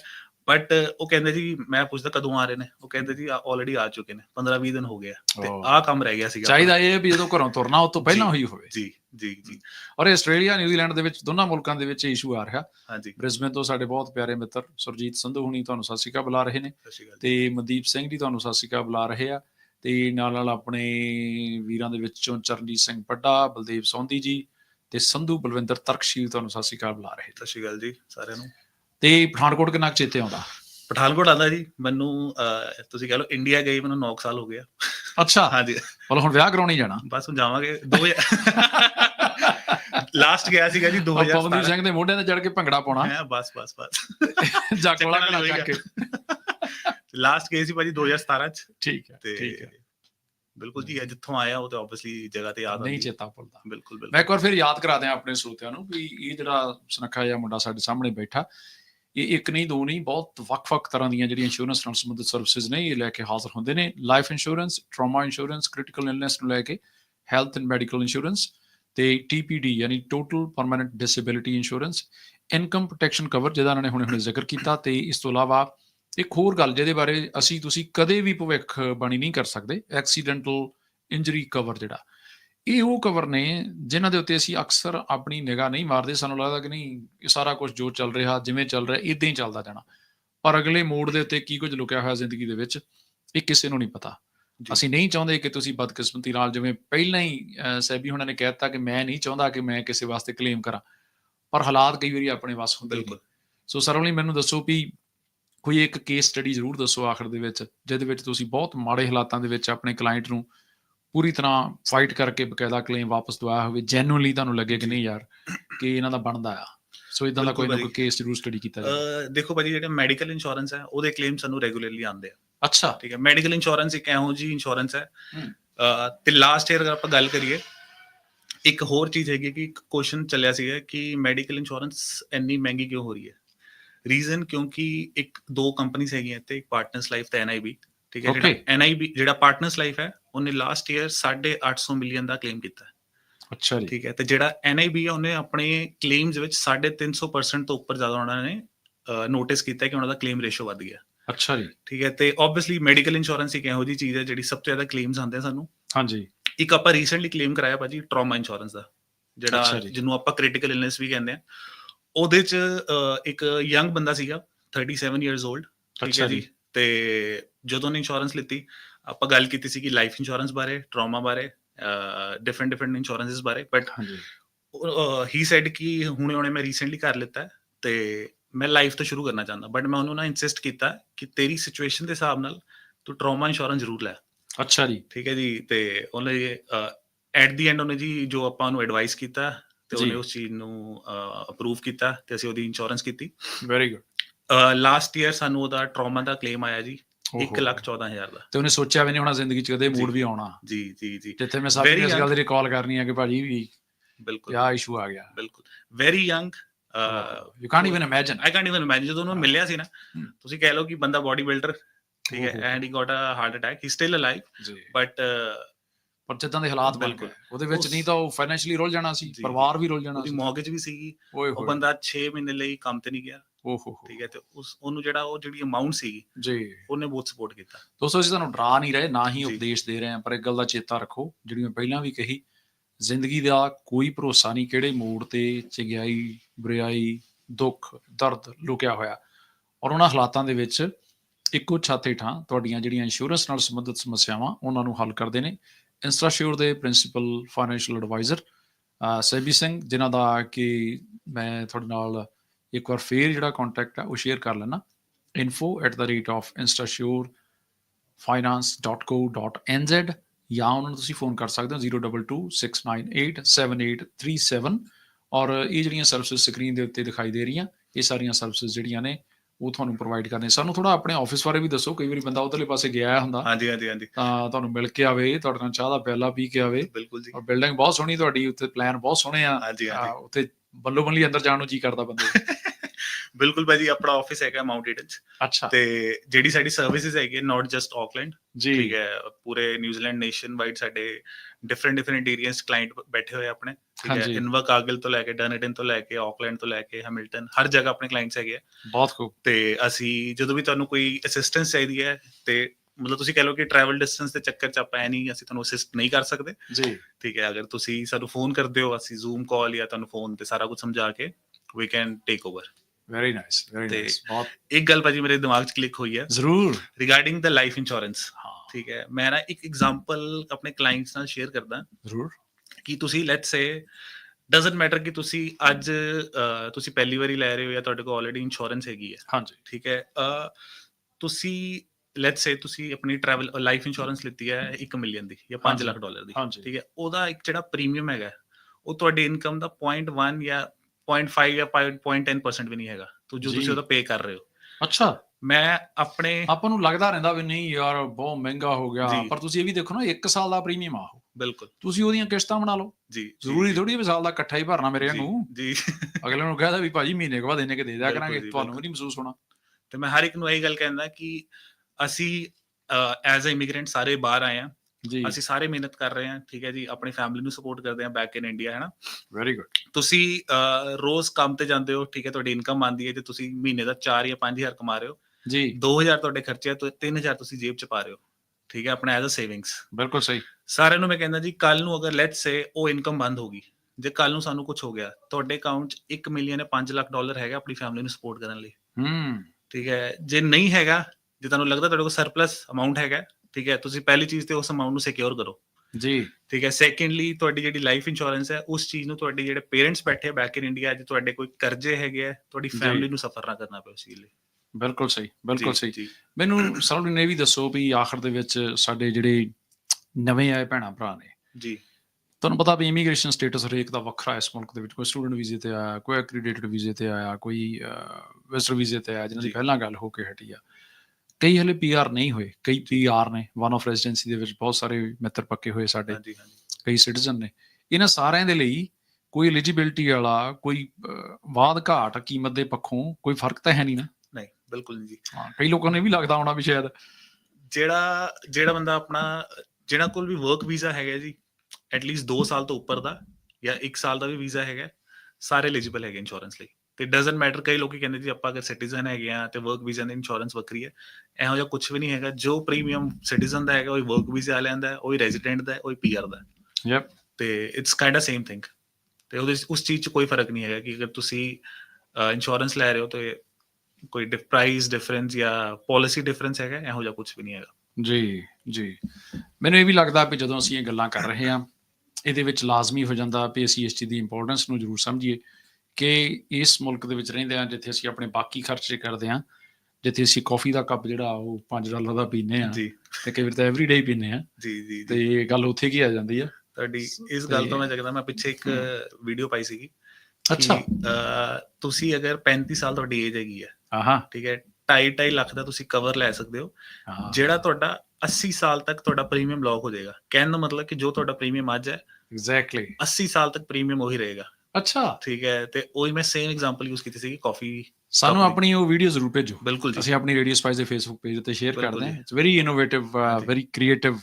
Speaker 2: ਬਟ ਉਹ ਕਹਿੰਦੇ ਜੀ ਮੈਂ ਪੁੱਛਦਾ ਕਦੋਂ ਆ ਰਹੇ ਨੇ? ਉਹ ਕਹਿੰਦੇ ਜੀ ਆਲਰੇਡੀ ਆ ਚੁੱਕੇ ਨੇ 15 20 ਦਿਨ ਹੋ ਗਿਆ ਤੇ. ਆਹ ਕੰਮ ਰਹਿ ਗਿਆ ਸੀਗਾ
Speaker 1: ਚਾਹੀਦਾ ਇਹ ਵੀ ਜਦੋਂ ਘਰੋਂ ਤੁਰਨਾ ਉਸ ਤੋਂ ਪਹਿਲਾਂ। ਹੋਈ ਹੋਵੇ।
Speaker 2: ਜੀ ਜੀ ਜੀ।
Speaker 1: ਔਰ ਆਸਟ੍ਰੇਲੀਆ ਨਿਊਜ਼ੀਲੈਂਡ ਦੇ ਵਿੱਚ ਦੋਨਾਂ ਮੁਲਕਾਂ ਦੇ ਵਿੱਚ ਇਸ਼ੂ ਆ ਰਿਹਾ।
Speaker 2: ਹਾਂਜੀ।
Speaker 1: ਬ੍ਰਿਸਬਨ ਤੋਂ ਸਾਡੇ ਬਹੁਤ ਪਿਆਰੇ ਮਿੱਤਰ ਸੁਰਜੀਤ ਸੰਧੂ ਹੁਣੀ ਤੁਹਾਨੂੰ ਸਤਿ ਸ਼੍ਰੀ ਅਕਾਲ ਬੁਲਾ ਰਹੇ ਨੇ। ਤੇ ਮਨਦੀਪ ਸਿੰਘ ਜੀ ਤੁਹਾਨੂੰ ਸਤਿ ਸ਼੍ਰੀ ਅਕਾਲ ਬੁਲਾ ਰਹੇ ਆ। ਤੇ ਨਾਲ ਨਾਲ ਆਪਣੇ ਵੀਰਾਂ ਦੇ ਵਿੱਚੋਂ ਚਰਨਜੀਤ ਸਿੰਘ ਪੱਡਾ ਬਲਦੇਵ ਸੌਂਦੀ ਜੀ ਤੇ ਸੰਧੂ ਬਲਵਿੰਦਰ ਤਰਕਸ਼ੀਲ ਤੁਹਾਨੂੰ ਸਤਿ ਸ਼੍ਰੀ ਅਕਾਲ ਬੁਲਾ ਰਹੇ
Speaker 2: ਸਤਿ ਸ਼੍ਰੀ ਅਕਾਲ ਜੀ ਸਾਰਿਆਂ ਨੂੰ।
Speaker 1: ਤੇ ਪਠਾਨਕੋਟ ਕਿੰਨਾ ਚੇਤੇ ਆਉਂਦਾ?
Speaker 2: ਪਠਾਨਕੋਟ ਆਂਦਾ ਜੀ ਮੈਨੂੰ ਤੁਸੀਂ ਕਹ ਲਓ ਇੰਡੀਆ ਗਈ ਮੈਨੂੰ 9 ਸਾਲ ਹੋ ਗਿਆ
Speaker 1: ਅੱਛਾ।
Speaker 2: ਹਾਂਜੀ।
Speaker 1: ਮਤਲਬ ਹੁਣ ਵਿਆਹ ਕਰਾਉਣੀ ਜਾਣਾ।
Speaker 2: ਬਸ ਹੁਣ ਜਾਵਾਂਗੇ 2000 ਲਾਸਟ ਗਿਆ ਸੀਗਾ ਜੀ
Speaker 1: ਪਵਨਦੀਪ
Speaker 2: 2017
Speaker 1: ਸਿੰਘ ਦੇ ਮੋਢੇ ਤੇ ਚੜ ਕੇ ਭੰਗੜਾ ਪਾਉਣਾ।
Speaker 2: ਮੈਂ ਬਸ ਬਸ ਬਸ।
Speaker 1: ਜੱਗ ਵਾਲਾ
Speaker 2: ਚੱਕਣ
Speaker 1: ਘੜਾ
Speaker 2: ਵਾਲੀ
Speaker 1: ਚੱਕ ਕੇ।
Speaker 2: ਲਾਸਟ ਗਏ ਸੀ ਭਾਜੀ 2017 ਚ।
Speaker 1: ਠੀਕ ਹੈ ਠੀਕ ਹੈ।
Speaker 2: ਬਿਲਕੁਲ ਜੀ ਜਿੱਥੋਂ ਆਇਆ ਉਹ ਤੇ ਆਬਵੀਅਸਲੀ ਜਗ੍ਹਾ ਤੇ ਯਾਦ
Speaker 1: ਨਹੀਂ
Speaker 2: ਆਉਂਦੀ ਹੈ।
Speaker 1: ਚੇਤਾ ਭੁੱਲਦਾ।
Speaker 2: ਬਿਲਕੁਲ ਬਿਲਕੁਲ।
Speaker 1: ਮੈਂ ਇੱਕ ਵਾਰ ਫਿਰ ਯਾਦ ਕਰਾ ਦਿਆਂ ਆਪਣੇ ਸਰੋਤਿਆਂ ਨੂੰ ਵੀ ਇਹ ਜਿਹੜਾ ਸੁਨੱਖਾ ਜਿਹਾ ਮੁੰਡਾ ਸਾਡੇ ਸਾਹਮਣੇ ਬੈਠਾ ਇਹ ਇੱਕ ਨਹੀਂ ਦੋ ਨਹੀਂ ਬਹੁਤ ਵੱਖ-ਵੱਖ ਤਰ੍ਹਾਂ ਦੀਆਂ ਜਿਹੜੀਆਂ ਇੰਸ਼ੋਰੈਂਸ ਨਾਲ ਸੰਬੰਧਿਤ ਸਰਵਿਸਿਜ਼ ਨੇ ਇਹ ਲੈ ਕੇ ਹਾਜ਼ਰ ਹੁੰਦੇ ਨੇ। Life insurance trauma insurance critical illness ਨੂੰ ਲੈ ਕੇ ਹੈਲਥ ਐਂਡ ਮੈਡੀਕਲ ਇੰਸ਼ੋਰੈਂਸ ਤੇ TPD ਯਾਨੀ total permanent disability insurance income protection cover ਜਿਹਦਾ ਇਹਨਾਂ ਨੇ ਹੁਣੇ-ਹੁਣੇ ਜ਼ਿਕਰ ਕੀਤਾ ਤੇ ਇਸ ਤੋਂ ਇਲਾਵਾ ਇੱਕ ਹੋਰ ਗੱਲ ਜਿਹਦੇ ਬਾਰੇ ਅਸੀਂ ਤੁਸੀਂ ਕਦੇ ਵੀ ਭਵਿੱਖ ਬਾਣੀ ਨਹੀਂ ਕਰ ਸਕਦੇ ਐਕਸੀਡੈਂਟਲ ਇੰਜਰੀ ਕਵਰ ਜਿਹੜਾ। ਇਹ ਉਹ ਕਵਰ ਨੇ ਜਿਨ੍ਹਾਂ ਦੇ ਉੱਤੇ ਅਸੀਂ ਅਕਸਰ ਆਪਣੀ ਨਿਗਾਹ ਨਹੀਂ ਮਾਰਦੇ ਸਾਨੂੰ ਲੱਗਦਾ ਕਿ ਨਹੀਂ ਇਹ ਸਾਰਾ ਕੁਝ ਜੋ ਚੱਲ ਰਿਹਾ ਜਿਵੇਂ ਚੱਲ ਰਿਹਾ ਇਦਾਂ ਹੀ ਚੱਲਦਾ ਜਾਣਾ ਪਰ ਅਗਲੇ ਮੋੜ ਦੇ ਉੱਤੇ ਕੀ ਕੁਝ ਲੁਕਿਆ ਹੋਇਆ ਜ਼ਿੰਦਗੀ ਦੇ ਵਿੱਚ ਇਹ ਕਿਸੇ ਨੂੰ ਨਹੀਂ ਪਤਾ। ਅਸੀਂ ਨਹੀਂ ਚਾਹੁੰਦੇ ਕਿ ਤੁਸੀਂ ਬਦਕਿਸਮਤੀ ਨਾਲ ਜਿਵੇਂ ਪਹਿਲਾਂ ਹੀ ਸੈਬੀ ਹੁਣਾਂ ਨੇ ਕਹਿਤਾ ਕਿ ਮੈਂ ਨਹੀਂ ਚਾਹੁੰਦਾ ਕਿ ਮੈਂ ਕਿਸੇ ਵਾਸਤੇ ਕਲੇਮ ਕਰਾਂ। ਪਰ ਹਾਲਾਤ ਕਈ ਵਾਰੀ ਆਪਣੇ ਵੱਸ ਹੁੰਦੇ ਨੇ। ਸੋ ਸਰਵਲੀ ਮੈਨੂੰ ਦੱਸੋ ਵੀ ਕੋਈ ਇੱਕ ਕੇਸ ਸਟੱਡੀ ਜ਼ਰੂਰ ਦੱਸੋ ਆਖਰ ਦੇ ਵਿੱਚ ਜਿਹਦੇ ਵਿੱਚ ਤੁਸੀਂ ਬਹੁਤ ਮਾੜੇ ਹਾਲਾਤਾਂ ਦੇ ਵਿੱਚ ਆਪਣੇ ਕਲਾਇੰਟ ਨੂੰ ਪੂਰੀ ਤਰ੍ਹਾਂ ਫਾਈਟ ਕਰਕੇ ਬਕਾਇਦਾ ਕਲੇਮ ਵਾਪਸ ਦਵਾਇਆ ਹੋਵੇ ਜੈਨੂਇਨਲੀ ਤੁਹਾਨੂੰ ਲੱਗੇ ਕਿ ਨਹੀਂ ਯਾਰ ਕਿ ਇਹਨਾਂ ਦਾ ਬਣਦਾ ਆ। ਸੋ ਇਦਾਂ ਦਾ ਕੋਈ ਨਾ ਕੋਈ ਕੇਸ ਜ਼ਰੂਰ ਸਟੱਡੀ ਕੀਤਾ ਜਾਵੇ।
Speaker 2: ਦੇਖੋ ਭਾਜੀ ਜਿਹੜੇ ਮੈਡੀਕਲ ਇੰਸ਼ੋਰੈਂਸ ਹੈ ਉਹਦੇ ਕਲੇਮ ਸਾਨੂੰ ਰੈਗੂਲਰਲੀ ਆਉਂਦੇ ਆ।
Speaker 1: ਅੱਛਾ।
Speaker 2: ਠੀਕ ਹੈ ਮੈਡੀਕਲ ਇੰਸ਼ੋਰੈਂਸ ਇੱਕ ਇਹੋ ਜੀ ਇੰਸ਼ੋਰੈਂਸ ਹੈ। ਤੇ ਲਾਸਟ ਈਅਰ ਅਗਰ ਆਪਾਂ ਗੱਲ ਕਰੀਏ ਇੱਕ ਹੋਰ ਚੀਜ਼ ਹੈਗੀ ਕਿ ਇੱਕ ਕੁਐਸਚਨ ਚੱਲਿਆ ਸੀਗਾ ਕਿ ਮੈਡੀਕਲ ਇੰਸ਼ੋਰੈਂਸ ਇੰਨੀ ਮਹਿੰਗੀ ਕਿਉਂ ਹੋ ਰਹੀ ਹੈ? ਰੀਜ਼ਨ ਕਿਉਂਕਿ ਇੱਕ ਦੋ ਕੰਪਨੀਆਂ ਹੈਗੀਆਂ ਤੇ ਇੱਕ ਪਾਰਟਨਰਸ ਲਾਈਫ ਤੇ ਐਨਆਈਬੀ ਠੀਕ ਹੈ ਜਿਹੜਾ. ਐਨਆਈਬੀ ਜਿਹੜਾ ਪਾਰਟਨਰਸ ਲਾਈਫ ਹੈ ਉਹਨੇ ਲਾਸਟ ਈਅਰ 850 ਮਿਲੀਅਨ ਦਾ ਕਲੇਮ ਕੀਤਾ।
Speaker 1: ਅੱਛਾ ਜੀ।
Speaker 2: ਠੀਕ ਹੈ ਤੇ ਜਿਹੜਾ ਐਨਆਈਬੀ ਹੈ ਉਹਨੇ ਆਪਣੇ ਕਲੇਮਸ ਵਿੱਚ 350% ਤੋਂ ਉੱਪਰ ਜ਼ਿਆਦਾ ਉਹਨਾਂ ਨੇ ਨੋਟਿਸ ਕੀਤਾ ਕਿ ਉਹਨਾਂ ਦਾ ਕਲੇਮ ਰੇਸ਼ੋ ਵੱਧ ਗਿਆ।
Speaker 1: ਅੱਛਾ ਜੀ।
Speaker 2: ਠੀਕ ਹੈ ਤੇ ਆਬਵੀਅਸਲੀ ਮੈਡੀਕਲ ਇੰਸ਼ੋਰੈਂਸ ਇੱਕ ਇਹੋ ਜੀ ਚੀਜ਼ ਹੈ ਜਿਹੜੀ ਸਭ ਤੋਂ ਜ਼ਿਆਦਾ ਕਲੇਮਸ ਆਉਂਦੇ ਸਾਨੂੰ।
Speaker 1: ਹਾਂਜੀ।
Speaker 2: ਇੱਕ ਆਪਾਂ ਰੀਸੈਂਟਲੀ ਕਲੇਮ ਕਰਾਇਆ ਭਾਜੀ ਟਰਾਮਾ ਇੰਸ਼ੋਰੈਂਸ ਦਾ ਜਿਹੜਾ। ਜਿਹਨੂੰ ਆਪਾਂ ਕ੍ਰਿਟੀਕਲ ਇਲਨੈਸ ਵੀ ਕਹਿੰਦੇ ਆ। ਉਹਦੇ ਚ ਇੱਕ ਯੰਗ ਬੰਦਾ ਸੀਗਾ 37 ਇਅਰਸ 올ਡ ਠੀਕ ਹੈ
Speaker 1: ਜੀ?
Speaker 2: ਤੇ ਜਦੋਂ ਨੇ ਇੰਸ਼ੋਰੈਂਸ ਲਿੱਤੀ ਆਪਾਂ ਗੱਲ ਕੀਤੀ ਸੀ ਕਿ ਲਾਈਫ ਇੰਸ਼ੋਰੈਂਸ ਬਾਰੇ ਟਰਾਮਾ ਬਾਰੇ ਡਿਫਰੈਂਟ ਡਿਫਰੈਂਟ ਇੰਸ਼ੋਰੈਂਸਸ ਬਾਰੇ ਬਟ ਹੀ ਸੈਡ ਕਿ ਹੁਣੇ ਹੁਣੇ ਮੈਂ ਰੀਸੈਂਟਲੀ ਕਰ ਲਿੱਤਾ ਤੇ ਮੈਂ ਲਾਈਫ ਤੋਂ ਸ਼ੁਰੂ ਕਰਨਾ ਚਾਹੁੰਦਾ ਬਟ ਮੈਂ ਉਹਨੂੰ ਨਾ ਇਨਸਿਸਟ ਕੀਤਾ ਕਿ ਤੇਰੀ ਸਿਚੁਏਸ਼ਨ ਦੇ ਹਿਸਾਬ ਨਾਲ ਤੂੰ ਟਰਾਮਾ ਇੰਸ਼ੋਰੈਂਸ ਜ਼ਰੂਰ ਲੈ।
Speaker 1: ਅੱਛਾ ਜੀ।
Speaker 2: ਠੀਕ ਹੈ ਜੀ ਤੇ ਉਹਨੇ ਐਟ ਦੀ ਐਂਡ ਉਹਨੇ ਜੀ ਜੋ ਆਪਾਂ ਨੂੰ ਐਡਵਾਈਸ ਕੀਤਾ ਤੇ। ਉਹਨੇ ਉਸ ਚੀਜ਼ ਨੂੰ ਅਪਰੂਵ ਕੀਤਾ ਤੇ ਅਸੀਂ ਉਹਦੀ ਇੰਸ਼ੋਰੈਂਸ ਕੀਤੀ।
Speaker 1: ਵੈਰੀ ਗੁੱਡ
Speaker 2: ਲਾਸਟ ਈਅਰ ਸਾਨੂੰ ਉਹਦਾ ਟਰਾਮਾ ਦਾ ਕਲੇਮ ਆਇਆ ਜੀ 1 ਲੱਖ 14000 ਦਾ।
Speaker 1: ਤੇ ਉਹਨੇ ਸੋਚਿਆ ਵੀ ਨਹੀਂ ਹੋਣਾ ਜ਼ਿੰਦਗੀ 'ਚ ਕਦੇ ਮੂਡ। ਵੀ ਆਉਣਾ।
Speaker 2: ਜੀ ਜੀ ਜੀ।
Speaker 1: ਜਿੱਥੇ ਮੈਂ
Speaker 2: Very
Speaker 1: ਇਸ. ਗੱਲ ਦੀ ਕਾਲ ਕਰਨੀ ਹੈ ਕਿ ਭਾਜੀ ਵੀ
Speaker 2: ਬਿਲਕੁਲ।
Speaker 1: ਕਿਆ ਇਸ਼ੂ ਆ ਗਿਆ।
Speaker 2: ਬਿਲਕੁਲ। Very young
Speaker 1: you can't even imagine
Speaker 2: I can't even imagine ਜਦੋਂ ਉਹਨੂੰ ਮਿਲਿਆ ਸੀ ਨਾ। ਤੁਸੀਂ ਕਹਿ ਲਓ ਕਿ ਬੰਦਾ ਬਾਡੀ ਬਿਲਡਰ ਠੀਕ ਹੈ। And he got a heart attack he still
Speaker 1: alive
Speaker 2: but
Speaker 1: ਪਰ ਜਿੱਦਾਂ ਦੇ ਹਾਲਾਤ ਬਣ
Speaker 2: ਬਿਲਕੁਲ।
Speaker 1: ਗਏ। ਉਹਦੇ ਵਿੱਚ ਨਹੀਂ ਤਾਂ ਉਹ ਫਾਈਨੈਂਸ਼ੀਅਲੀ ਰੁੱਲ ਜਾਣਾ ਸੀ ਪਰਿਵਾਰ ਵੀ ਰੁੱਲ ਜਾਣਾ
Speaker 2: ਉਹਦੀ
Speaker 1: ਸੀ।
Speaker 2: ਮੌਰਗੇਜ ਵੀ ਸੀਗੀ। ਉਹ ਬੰਦਾ 6 ਮਹੀਨੇ ਲਈ ਕੰਮ ਤੇ ਨਹੀਂ ਗਿਆ।
Speaker 1: ਓਹੋ
Speaker 2: ਠੀਕ ਹੈ ਤੇ ਉਸ ਉਹਨੂੰ ਜਿਹੜਾ ਉਹ ਜਿਹੜੀ ਅਮਾਉਂਟ ਸੀਗੀ
Speaker 1: ਜੀ।
Speaker 2: ਉਹਨੇ ਬਹੁਤ ਸਪੋਰਟ ਕੀਤਾ।
Speaker 1: ਦੋਸਤੋ ਅਸੀਂ ਤੁਹਾਨੂੰ ਡਰਾ ਨਹੀਂ ਰਹੇ ਨਾ ਹੀ। ਉਪਦੇਸ਼ ਦੇ ਰਹੇ ਹਾਂ ਪਰ ਇੱਕ ਗੱਲ ਦਾ ਚੇਤਾ ਰੱਖੋ ਜਿਹੜੀ ਮੈਂ ਪਹਿਲਾਂ ਵੀ ਕਹੀ ਜ਼ਿੰਦਗੀ ਦਾ ਕੋਈ ਭਰੋਸਾ ਨਹੀਂ ਕਿਹੜੇ ਮੋੜ ਤੇ ਚੰਗਿਆਈ ਬੁਰਾਈ ਦੁੱਖ ਦਰਦ ਲੁਕਿਆ ਹੋਇਆ। ਔਰ ਉਹਨਾਂ ਹਾਲਾਤਾਂ ਦੇ ਵਿੱਚ ਇੱਕੋ ਛੱਤ ਹੇਠਾਂ ਤੁਹਾਡੀਆਂ ਜਿਹੜੀਆਂ ਇੰਸ਼ੋਰੈਂਸ ਨਾਲ ਸੰਬੰਧਿਤ ਸਮੱਸਿਆਵਾਂ ਉਹਨਾਂ ਨੂੰ ਹੱਲ ਕਰਦੇ ਨੇ। ਇੰਸਟਾਸ਼ੋਰ ਦੇ principal financial advisor Sabi Singh ਜਿਨ੍ਹਾਂ ਦਾ ਕਿ ਮੈਂ ਤੁਹਾਡੇ ਨਾਲ ਇੱਕ ਵਾਰ ਫੇਰ ਜਿਹੜਾ ਕੰਟੈਕਟ ਆ, ਉਹ ਸ਼ੇਅਰ ਕਰ ਲੈਣਾ info@instashore finance.co.nz ਜਾਂ ਉਹਨਾਂ ਨੂੰ ਤੁਸੀਂ ਫੋਨ ਕਰ ਸਕਦੇ ਹੋ 0226987837 ਔਰ ਇਹ ਜਿਹੜੀਆਂ ਸਰਵਿਸਿਜ਼ ਸਕਰੀਨ ਦੇ ਉੱਤੇ ਦਿਖਾਈ ਦੇ ਰਹੀਆਂ, ਇਹ ਸਾਰੀਆਂ ਸਰਵਿਸਿਜ਼ ਜਿਹੜੀਆਂ ਨੇ ਉਹ ਤੁਹਾਨੂੰ ਪ੍ਰੋਵਾਈਡ ਕਰਨੇ। ਸਾਨੂੰ ਥੋੜਾ ਆਪਣੇ ਆਫਿਸ ਬਾਰੇ ਵੀ ਦੱਸੋ। ਕਈ ਵਾਰੀ ਬੰਦਾ ਉਧਰਲੇ ਪਾਸੇ ਗਿਆ ਹੁੰਦਾ।
Speaker 2: ਹਾਂਜੀ ਹਾਂਜੀ ਹਾਂਜੀ।
Speaker 1: ਤਾਂ ਤੁਹਾਨੂੰ ਮਿਲ ਕੇ ਆਵੇ ਤੁਹਾਡੇ ਨਾਲ ਚਾਹ ਦਾ ਪਿਆਲਾ ਪੀ ਕੇ ਆਵੇ।
Speaker 2: ਬਿਲਕੁਲ ਜੀ।
Speaker 1: ਔਰ ਬਿਲਡਿੰਗ ਬਹੁਤ ਸੋਹਣੀ ਤੁਹਾਡੀ ਉੱਥੇ ਪਲਾਨ ਬਹੁਤ ਸੋਹਣੇ ਆ।
Speaker 2: ਹਾਂਜੀ
Speaker 1: ਆ,
Speaker 2: ਹਾਂਜੀ
Speaker 1: ਉੱਥੇ ਬੱਲੋ ਬੱਲੀ ਅੰਦਰ ਜਾਣ ਨੂੰ ਜੀ ਕਰਦਾ ਬੰਦੇ।
Speaker 2: ਬਿਲਕੁਲ ਭਾਜੀ ਆਪਣਾ ਆਫਿਸ ਹੈਗਾ ਮਾਊਂਟ ਈਡਨ ਚ।
Speaker 1: ਅੱਛਾ।
Speaker 2: ਤੇ ਜਿਹੜੀ ਸਾਡੀ ਸਰਵਿਸਿਜ਼ ਹੈਗੀ ਨਾਟ ਜਸਟ ਆਕਲੈਂਡ
Speaker 1: ਜੀ।
Speaker 2: ਠੀਕ ਹੈ ਪੂਰੇ ਨਿਊਜ਼ੀਲੈਂਡ ਨੇਸ਼ਨ ਵਾਈਡ ਸਾਡੇ ਡਿਫਰੈਂਟ ਡਿਫਰੈਂਟ ਏਰੀਆਸ ਕਲਾਇੰਟ ਬੈਠੇ ਹੋਏ ਆਪਣੇ ਠੀਕ ਹੈ। ਇਨਵਾ ਕਾਗਲ ਤੋਂ ਲੈ ਕੇ ਡਨਟਨ ਤੋਂ ਲੈ ਕੇ ਆਕਲੈਂਡ ਤੋਂ ਲੈ ਕੇ ਹੈਮਿਲਟਨ ਹਰ ਜਗ੍ਹਾ ਆਪਣੇ ਕਲਾਇੰਟਸ ਹੈਗੇ ਆ।
Speaker 1: ਬਹੁਤ ਖੂਬ
Speaker 2: ਤੇ ਅਸੀਂ ਜਦੋਂ ਵੀ ਤੁਹਾਨੂੰ ਕੋਈ ਅਸਿਸਟੈਂਸ ਚਾਹੀਦੀ ਹੈ ਤੇ ਮਤਲਬ ਤੁਸੀਂ ਕਹ ਲਓ ਕਿ ਟਰੈਵਲ ਡਿਸਟੈਂਸ ਦੇ ਚੱਕਰ ਚ ਆਪਾਂ ਐ ਨਹੀਂ ਅਸੀਂ ਤੁਹਾਨੂੰ ਅਸਿਸਟ ਨਹੀਂ ਕਰ ਸਕਦੇ।
Speaker 1: ਜੀ।
Speaker 2: ਠੀਕ ਹੈ ਅਗਰ ਤੁਸੀਂ ਸਾਨੂੰ ਫੋਨ ਕਰਦੇ ਹੋ ਅਸੀਂ ਜ਼ੂਮ ਕਾਲ ਜਾਂ ਤੁਹਾਨੂੰ ਫੋਨ ਤੇ ਸਾਰਾ ਕੁਝ ਸਮਝਾ ਕੇ we can take
Speaker 1: over very nice
Speaker 2: very
Speaker 1: nice ਬਹੁਤ
Speaker 2: ਇੱਕ ਗੱਲ ਭਾਜੀ ਮੇਰੇ ਦਿਮਾਗ 'ਚ ਕਲਿੱਕ ਹੋਈ ਹੈ
Speaker 1: ਜ਼ਰੂਰ।
Speaker 2: ਰਿਗਾਰਡਿੰਗ ਦਾ ਲਾਈਫ ਇੰਸ਼ੋਰੈਂਸ
Speaker 1: ਹਾਂ।
Speaker 2: ਠੀਕ ਹੈ। ਮੈਂ ਨਾ ਇੱਕ ਐਗਜ਼ਾਮਪਲ ਆਪਣੇ ਕਲਾਇੰਟਸ ਨਾਲ ਸ਼ੇਅਰ ਕਰਦਾ।
Speaker 1: ਜ਼ਰੂਰ।
Speaker 2: ਕਿ ਤੁਸੀਂ ਲੈਟਸ ਸੇ ਡਸਨਟ ਮੈਟਰ ਕਿ ਤੁਸੀਂ ਅੱਜ ਤੁਸੀਂ ਪਹਿਲੀ ਵਾਰੀ ਲੈ ਰਹੇ ਹੋ ਜਾਂ ਤੁਹਾਡੇ ਕੋਲ ਆਲਰੇਡੀ ਇੰਸ਼ੋਰੈਂਸ ਹੈਗੀ ਹੈ
Speaker 1: ਹਾਂਜੀ।
Speaker 2: ਠੀਕ ਹੈ। ਤੁਸੀਂ ਲੈਟਸ ਸੇ ਤੁਸੀਂ ਆਪਣੀ ਟਰੈਵਲ ਲਾਈਫ ਇੰਸ਼ੋਰੈਂਸ ਲਿੱਤੀ ਹੈ 1 ਮਿਲੀਅਨ ਦੀ ਜਾਂ 5
Speaker 1: ਹਾਂਜੀ।
Speaker 2: ਲੱਖ ਡਾਲਰ ਦੀ। ਠੀਕ ਹੈ। ਉਹਦਾ ਇੱਕ ਜਿਹੜਾ ਪ੍ਰੀਮੀਅਮ ਹੈਗਾ ਉਹ ਤੁਹਾਡੀ ਇਨਕਮ ਦਾ 0.1 ਜਾਂ 0.5 ਜਾਂ 0.10% ਵੀ ਨਹੀਂ ਹੈਗਾ। ਤੋ ਜੋ। ਤੁਸੀਂ ਉਹਦਾ ਪੇ ਕਰ ਰਹੇ ਹੋ।
Speaker 1: ਅੱਛਾ।
Speaker 2: ਮੈਂ ਆਪਣੇ
Speaker 1: ਆਪਾਂ ਨੂੰ ਲੱਗਦਾ ਰਹਿੰਦਾ ਵੀ ਨਹੀਂ ਯਾਰ ਬਹੁਤ ਮਹਿੰਗਾ ਹੋ ਗਿਆ। ਪਰ ਤੁਸੀਂ ਇਹ ਵੀ ਦੇਖੋ ਨਾ 1 ਸਾਲ ਦਾ ਪ੍ਰੀਮੀਅਮ ਆ ਉਹ।
Speaker 2: ਬਿਲਕੁਲ।
Speaker 1: ਤੁਸੀਂ ਉਹਦੀਆਂ ਕਿਸ਼ਤਾਂ ਬਣਾ ਲਓ।
Speaker 2: ਜੀ
Speaker 1: ਜ਼ਰੂਰੀ ਥੋੜੀ ਵੀ ਸਾਲ ਦਾ ਇਕੱਠਾ ਹੀ ਭਰਨਾ ਮੇਰੇ ਵਾਂਗੂ।
Speaker 2: ਜੀ।
Speaker 1: ਅਗਲੇ ਨੂੰ ਕਹਦਾ ਵੀ ਭਾਜੀ ਮਹੀਨੇ ਬਾਅਦ ਇਹਨੇ ਕਿ ਦੇ ਦਿਆ ਕਰਾਂਗੇ ਤੁਹਾਨੂੰ। ਨਹੀਂ ਮਹਿਸੂਸ ਹੋਣਾ।
Speaker 2: ਤੇ ਮੈਂ ਹਰ ਇੱਕ ਨੂੰ ਇਹ ਗੱਲ ਕਹਿੰਦਾ ਕਿ ਅਸੀਂ ਐਜ਼ ਅ ਇਮੀਗ੍ਰੈਂਟ ਸਾਰੇ ਬਾਹਰ ਆਏ ਆ। ਅਸੀਂ ਸਾਰੇ ਮਿਹਨਤ ਕਰ ਰਹੇ ਹਾਂ ਠੀਕ ਹੈ ਜੀ ਆਪਣੀ ਫੈਮਿਲੀ ਨੂੰ ਸਪੋਰਟ ਕਰਦੇ ਹਾਂ ਬੈਕ ਇਨ ਇੰਡੀਆ ਹੈ ਨਾ?
Speaker 1: ਵੈਰੀ ਗੁੱਡ
Speaker 2: ਤੁਸੀਂ ਰੋਜ਼ ਕੰਮ ਤੇ ਜਾਂਦੇ ਹੋ ਠੀਕ ਹੈ ਤੁਹਾਡੀ ਇਨਕਮ ਆਉਂਦੀ ਹੈ ਤੇ ਤੁਸੀਂ ਮਹੀਨੇ ਦਾ 4 ਜਾਂ 5000 ਕਮਾ ਰਹੇ ਹੋ।
Speaker 1: ਜੀ।
Speaker 2: 2000 ਤੁਹਾਡੇ ਖਰਚੇ ਆ ਤੇ 3000 ਤੁਸੀਂ ਜੇਬ ਚ ਪਾ ਰਹੇ ਹੋ ਠੀਕ ਹੈ ਆਪਣਾ ਐਜ਼ ਅ ਸੇਵਿੰਗਸ
Speaker 1: ਬਿਲਕੁਲ ਸਹੀ।
Speaker 2: ਸਾਰਿਆਂ ਨੂੰ ਮੈਂ ਕਹਿੰਦਾ ਜੀ ਕੱਲ ਨੂੰ ਅਗਰ ਲੈਟਸ ਸੇ ਉਹ ਇਨਕਮ ਬੰਦ ਹੋ ਗਈ ਜੇ ਕੱਲ ਨੂੰ ਸਾਨੂੰ ਕੁਝ ਹੋ ਗਿਆ ਤੁਹਾਡੇ ਅਕਾਊਂਟ 'ਚ 1 ਮਿਲੀਅਨ 5 ਲੱਖ ਡਾਲਰ ਹੈਗਾ ਆਪਣੀ ਫੈਮਿਲੀ ਨੂੰ ਸਪੋਰਟ ਕਰਨ ਲਈ।
Speaker 1: ਹੂੰ।
Speaker 2: ਠੀਕ ਹੈ ਜੇ ਨਹੀਂ ਹੈਗਾ ਜੇ ਤੁਹਾਨੂੰ ਲੱਗਦਾ ਤੁਹਾਡੇ ਕੋਲ ਸਰਪਲਸ ਅਮਾਉਂਟ ਹੈਗਾ ਠੀਕ ਹੈ ਤੁਸੀਂ ਪਹਿਲੀ ਚੀਜ਼ ਤੇ ਉਸ ਅਮਾਉਂਟ ਨੂੰ ਸਿਕਿਉਰ ਕਰੋ।
Speaker 1: ਜੀ।
Speaker 2: ਠੀਕ ਹੈ ਸੈਕੰਡਲੀ ਤੁਹਾਡੀ ਜਿਹੜੀ ਲਾਈਫ ਇੰਸ਼ੋਰੈਂਸ ਹੈ ਉਸ ਚੀਜ਼ ਨੂੰ ਤੁਹਾਡੇ ਜਿਹੜੇ ਪੇਰੈਂਟਸ ਬੈਠੇ ਬੈਕ ਇਨ ਇੰਡੀਆ ਅੱਜ ਤੁਹਾਡੇ ਕੋਈ ਕਰਜ਼ੇ ਹੈਗੇ ਆ ਤੁਹਾਡੀ। ਫੈਮਿਲੀ ਨੂੰ ਸਫਰ ਨਾ ਕਰਨਾ ਪਵੇ ਉਸ ਲਈ।
Speaker 1: ਬਿਲਕੁਲ ਸਹੀ ਬਿਲਕੁਲ ਸਹੀ। ਮੈਨੂੰ ਸਰਵਣ ਨੇ ਵੀ ਦੱਸੋ ਵੀ ਆਖਰ ਦੇ ਵਿੱਚ ਸਾਡੇ ਜਿਹੜੇ ਨਵੇਂ ਆਏ ਭੈਣਾ ਭਰਾ ਨੇ
Speaker 2: ਜੀ।
Speaker 1: ਤੁਹਾਨੂੰ ਪਤਾ ਵੀ ਇਮੀਗ੍ਰੇਸ਼ਨ ਸਟੇਟਸ ਹਰੇਕ ਦਾ ਵੱਖਰਾ ਹੈ ਇਸ ਮੁਲਕ ਦੇ ਵਿੱਚ ਕੋਈ ਸਟੂਡੈਂਟ ਵੀਜ਼ੇ ਤੇ ਆਇਆ ਕੋਈ ਐਕ੍ਰੀਡਿਟਡ ਵੀਜ਼ੇ ਤੇ ਆਇਆ ਕੋਈ ਵਿਜ਼ਟਰ ਵੀਜ਼ੇ ਤੇ ਆਇਆ ਜਿਨ੍ਹਾਂ ਦੀ। ਪਹਿਲਾਂ ਗੱਲ ਹੋ ਕੇ ਹਟੀ ਆ। ਕਈ ਹਲੇ ਪੀਆਰ ਨਹੀਂ ਹੋਏ ਕਈ ਪੀਆਰ ਨੇ ਵਨ ਆਫ ਰੈਜ਼ੀਡੈਂਸੀ ਦੇ ਵਿੱਚ ਬਹੁਤ ਸਾਰੇ ਮਿੱਤਰ ਪੱਕੇ ਹੋਏ ਸਾਡੇ ਕਈ ਸਿਟੀਜ਼ਨ ਨੇ। ਇਹਨਾਂ ਸਾਰਿਆਂ ਦੇ ਲਈ ਕੋਈ ਐਲੀਜੀਬਿਲਟੀ ਵਾਲਾ ਕੋਈ ਵਾਧ ਘਾਟ ਕੀਮਤ ਦੇ ਪੱਖੋਂ ਕੋਈ ਫ਼ਰਕ ਤਾਂ ਹੈ ਨਹੀਂ ਨਾ।
Speaker 2: ਨਹੀਂ ਬਿਲਕੁਲ ਨਹੀਂ ਜੀ।
Speaker 1: ਹਾਂ, ਕਈ ਲੋਕਾਂ ਨੂੰ ਵੀ ਲੱਗਦਾ ਹੋਣਾ ਵੀ ਸ਼ਾਇਦ
Speaker 2: ਜਿਹੜਾ ਜਿਹੜਾ ਬੰਦਾ ਆਪਣਾ ਜਿਹੜਾ ਕੋਲ ਵੀ ਵਰਕ ਵੀਜ਼ਾ ਹੈਗਾ ਜੀ ਐਟਲੀਸਟ 2 ਸਾਲ ਤੋਂ ਉੱਪਰ ਦਾ ਜਾਂ 1 ਸਾਲ ਦਾ ਵੀ ਵੀਜ਼ਾ ਹੈਗਾ ਸਾਰੇ ਐਲੀਜੀਬਲ ਹੈਗੇ ਇੰਸ਼ੋਰੈਂਸ ਲਈ। ਤੇ ਡਸਨਟ ਮੈਟਰ ਕਈ ਲੋਕੀ ਕਹਿੰਦੇ ਜੀ ਆਪਾਂ ਅਗਰ ਸਿਟੀਜ਼ਨ ਹੈਗੇ ਆ ਤੇ ਵਰਕ ਵੀਜ਼ਾ ਦੀ ਇੰਸ਼ੋਰੈਂਸ ਵੱਖਰੀ ਹੈ ਇਹੋ ਜਿਹਾ ਕੁਝ ਵੀ ਨਹੀਂ ਹੈਗਾ ਜੋ ਪ੍ਰੀਮੀਅਮ ਸਿਟੀਜ਼ਨ ਦਾ ਹੈਗਾ ਉਹ ਵਰਕ ਵੀਜ਼ਾ ਵਾਲਿਆਂ ਦਾ ਹੈ ਉਹ ਰੈਜ਼ੀਡੈਂਟ ਦਾ ਹੈ ਉਹ ਪੀਆਰ ਦਾ
Speaker 1: ਯੈਪ
Speaker 2: ਤੇ it's kind of same thing ਤੇ ਉਹਦੇ ਉਸ ਚੀਜ਼ 'ਚ ਕੋਈ ਫ਼ਰਕ ਨਹੀਂ ਹੈਗਾ ਕਿ ਅਗਰ ਤੁਸੀਂ ਇੰਸ਼ੋਰੈਂਸ ਲੈ ਰਹੇ ਹੋ ਤੇ ਕੋਈ ਪ੍ਰਾਈਸ ਡਿਫਰੈਂਸ ਜਾਂ ਪਾਲਿਸੀ ਡਿਫਰੈਂਸ ਹੈਗਾ ਇਹੋ ਜਿਹਾ ਕੁਝ ਵੀ ਨਹੀਂ ਹੈਗਾ।
Speaker 1: ਜੀ ਜੀ। ਮੈਨੂੰ ਇਹ ਵੀ ਲੱਗਦਾ ਵੀ ਜਦੋਂ ਅਸੀਂ ਇਹ ਗੱਲਾਂ ਕਰ ਰਹੇ ਹਾਂ ਇਹਦੇ ਵਿੱਚ ਲਾਜ਼ਮੀ ਹੋ ਜਾਂਦਾ ਚੀਜ਼ ਦੀ ਇੰਪੋਰਟੈਂਸ ਨੂੰ ਜ਼ਰੂਰ ਸਮਝੀਏ। ਕਿ ਇਸ ਮੁਲਕ ਦੇ ਵਿੱਚ ਰਹਿੰਦੇ ਹਾਂ ਜਿੱਥੇ ਅਸੀਂ ਆਪਣੇ ਬਾਕੀ ਖਰਚੇ ਕਰਦੇ ਹਾਂ ਜਿੱਥੇ ਅਸੀਂ ਕਾਫੀ ਦਾ ਕੱਪ ਜਿਹੜਾ ਉਹ 5 ਡਾਲਰ ਦਾ ਪੀਨੇ ਆ
Speaker 2: ਜੀ।
Speaker 1: ਤੇ ਕਈ ਵਾਰ ਤਾਂ ਐਵਰੀਡੇ ਪੀਨੇ ਆ
Speaker 2: ਜੀ ਜੀ ਜੀ।
Speaker 1: ਤੇ ਗੱਲ ਉੱਥੇ ਕੀ ਆ ਜਾਂਦੀ ਆ?
Speaker 2: ਤੁਹਾਡੀ ਇਸ ਗੱਲ ਤੋਂ ਮੈਂ ਜਗਦਾ ਮੈਂ ਪਿੱਛੇ ਇੱਕ ਵੀਡੀਓ ਪਾਈ ਸੀਗੀ
Speaker 1: ਅੱਛਾ।
Speaker 2: ਤੁਸੀਂ ਅਗਰ 35 ਸਾਲ ਤੁਹਾਡੀ ਏਜ ਹੈਗੀ ਹੈ
Speaker 1: ਆਹਾਂ
Speaker 2: ਠੀਕ ਹੈ 2.5 2.5 ਲੱਖ ਦਾ ਤੁਸੀਂ ਕਵਰ ਲੈ ਸਕਦੇ ਹੋ
Speaker 1: ਹਾਂ।
Speaker 2: ਜਿਹੜਾ ਤੁਹਾਡਾ 80 ਸਾਲ ਤੱਕ ਤੁਹਾਡਾ ਪ੍ਰੀਮੀਅਮ ਲੌਕ ਹੋ ਜਾਏਗਾ। ਕਹਿਣ ਦਾ ਮਤਲਬ ਕਿ ਜੋ ਤੁਹਾਡਾ ਪ੍ਰੀਮੀਅਮ ਅੱਜ ਹੈ
Speaker 1: ਐਗਜ਼ੈਕਟਲੀ
Speaker 2: 80 ਸਾਲ ਤੱਕ ਪ੍ਰੀਮੀਅਮ ਉਹੀ ਰਹੇਗਾ।
Speaker 1: ਅੱਛਾ।
Speaker 2: ਠੀਕ ਹੈ ਤੇ ਉਹੀ ਮੈਂ ਸੇਮ ਐਗਜ਼ਾਮਪਲ ਯੂਜ਼ ਕੀਤੀ ਸੀ ਕਾਫੀ
Speaker 1: ਸਾਨੂੰ. ਆਪਣੀ ਉਹ ਵੀਡੀਓ ਜ਼ਰੂਰ ਭੇਜੋ।
Speaker 2: ਬਿਲਕੁਲ ਜੀ।
Speaker 1: ਅਸੀਂ ਆਪਣੀ ਰੇਡੀਓ ਸਪਾਈਸ ਦੇ ਫੇਸਬੁੱਕ ਪੇਜ ਤੇ ਸ਼ੇਅਰ ਕਰਦੇ ਹਾਂ। It's very
Speaker 2: innovative.
Speaker 1: Very creative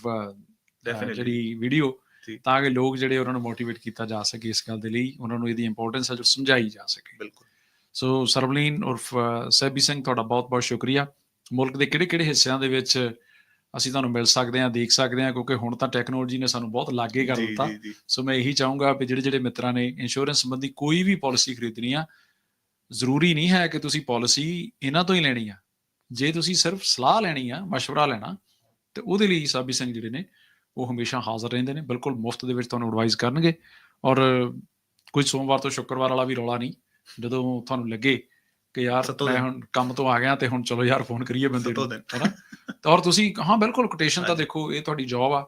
Speaker 2: definitely
Speaker 1: ਜਿਹੜੀ ਵੀਡੀਓ। ਤਾਂ ਕਿ ਲੋਕ ਜਿਹੜੇ ਉਹਨਾਂ ਨੂੰ ਮੋਟੀਵੇਟ ਕੀਤਾ ਜਾ ਸਕੇ ਇਸ ਗੱਲ ਦੇ ਲਈ ਉਹਨਾਂ ਨੂੰ ਇਹਦੀ ਇੰਪੋਰਟੈਂਸ ਹੈ ਜੋ ਸਮਝਾਈ ਜਾ ਸਕੇ।
Speaker 2: ਬਿਲਕੁਲ।
Speaker 1: ਸੋ ਸਰਬਲੀਨ ਅ, ਸੈਬੀ ਸਿੰਘ ਤੁਹਾਡਾ ਬਹੁਤ-ਬਹੁਤ ਸ਼ੁਕਰੀਆ। ਮੁਲਕ ਦੇ ਕਿਹੜੇ-ਕਿਹੜੇ ਹਿੱਸਿਆਂ ਦੇ ਵਿੱਚ ਅਸੀਂ ਤੁਹਾਨੂੰ ਮਿਲ ਸਕਦੇ ਹਾਂ ਦੇਖ ਸਕਦੇ ਹਾਂ ਕਿਉਂਕਿ ਹੁਣ ਤਾਂ ਟੈਕਨੋਲੋਜੀ ਨੇ ਸਾਨੂੰ ਬਹੁਤ ਲਾਗੇ ਕਰ
Speaker 2: ਜੀ
Speaker 1: ਦਿੱਤਾ
Speaker 2: ਜੀ ਜੀ
Speaker 1: ਸੋ ਮੈਂ ਇਹੀ ਚਾਹੂੰਗਾ ਕਿ ਜਿਹੜੇ ਜਿਹੜੇ ਮਿੱਤਰਾਂ ਨੇ ਇੰਸ਼ੋਰੈਂਸ ਸੰਬੰਧੀ ਕੋਈ ਵੀ ਪਾਲਿਸੀ ਖਰੀਦਣੀ ਆ ਜ਼ਰੂਰੀ ਨਹੀਂ ਹੈ ਕਿ ਤੁਸੀਂ ਪਾਲਿਸੀ ਇਹਨਾਂ ਤੋਂ ਹੀ ਲੈਣੀ ਆ ਜੇ ਤੁਸੀਂ ਸਿਰਫ ਸਲਾਹ ਲੈਣੀ ਆ مشورہ ਲੈਣਾ ਤੇ ਉਹਦੇ ਲਈ ਸਾਬੀ ਸਿੰਘ ਜਿਹੜੇ ਨੇ ਉਹ ਹਮੇਸ਼ਾ ਹਾਜ਼ਰ ਰਹਿੰਦੇ ਨੇ ਬਿਲਕੁਲ ਮੁਫਤ ਦੇ ਵਿੱਚ ਤੁਹਾਨੂੰ ਐਡਵਾਈਸ ਕਰਨਗੇ ਔਰ ਕੋਈ ਸੋਮਵਾਰ ਤੋਂ ਸ਼ੁੱਕਰਵਾਰ ਵਾਲਾ ਵੀ ਰੌਲਾ ਨਹੀਂ ਜਦੋਂ ਤੁਹਾਨੂੰ ਲੱਗੇ ਕਿ ਯਾਰ ਮੈਂ। ਹੁਣ ਕੰਮ ਤੋਂ ਆ ਗਿਆ ਤੇ ਹੁਣ ਚਲੋ ਯਾਰ ਫੋਨ ਕਰੀਏ ਬੰਦੇ ਨੂੰ। ਹੈਨਾ ਤਾਂ ਔਰ ਤੁਸੀਂ ਹਾਂ ਬਿਲਕੁਲ ਕੋਟੇਸ਼ਨ ਤਾਂ। ਦੇਖੋ ਇਹ ਤੁਹਾਡੀ ਜੌਬ ਆ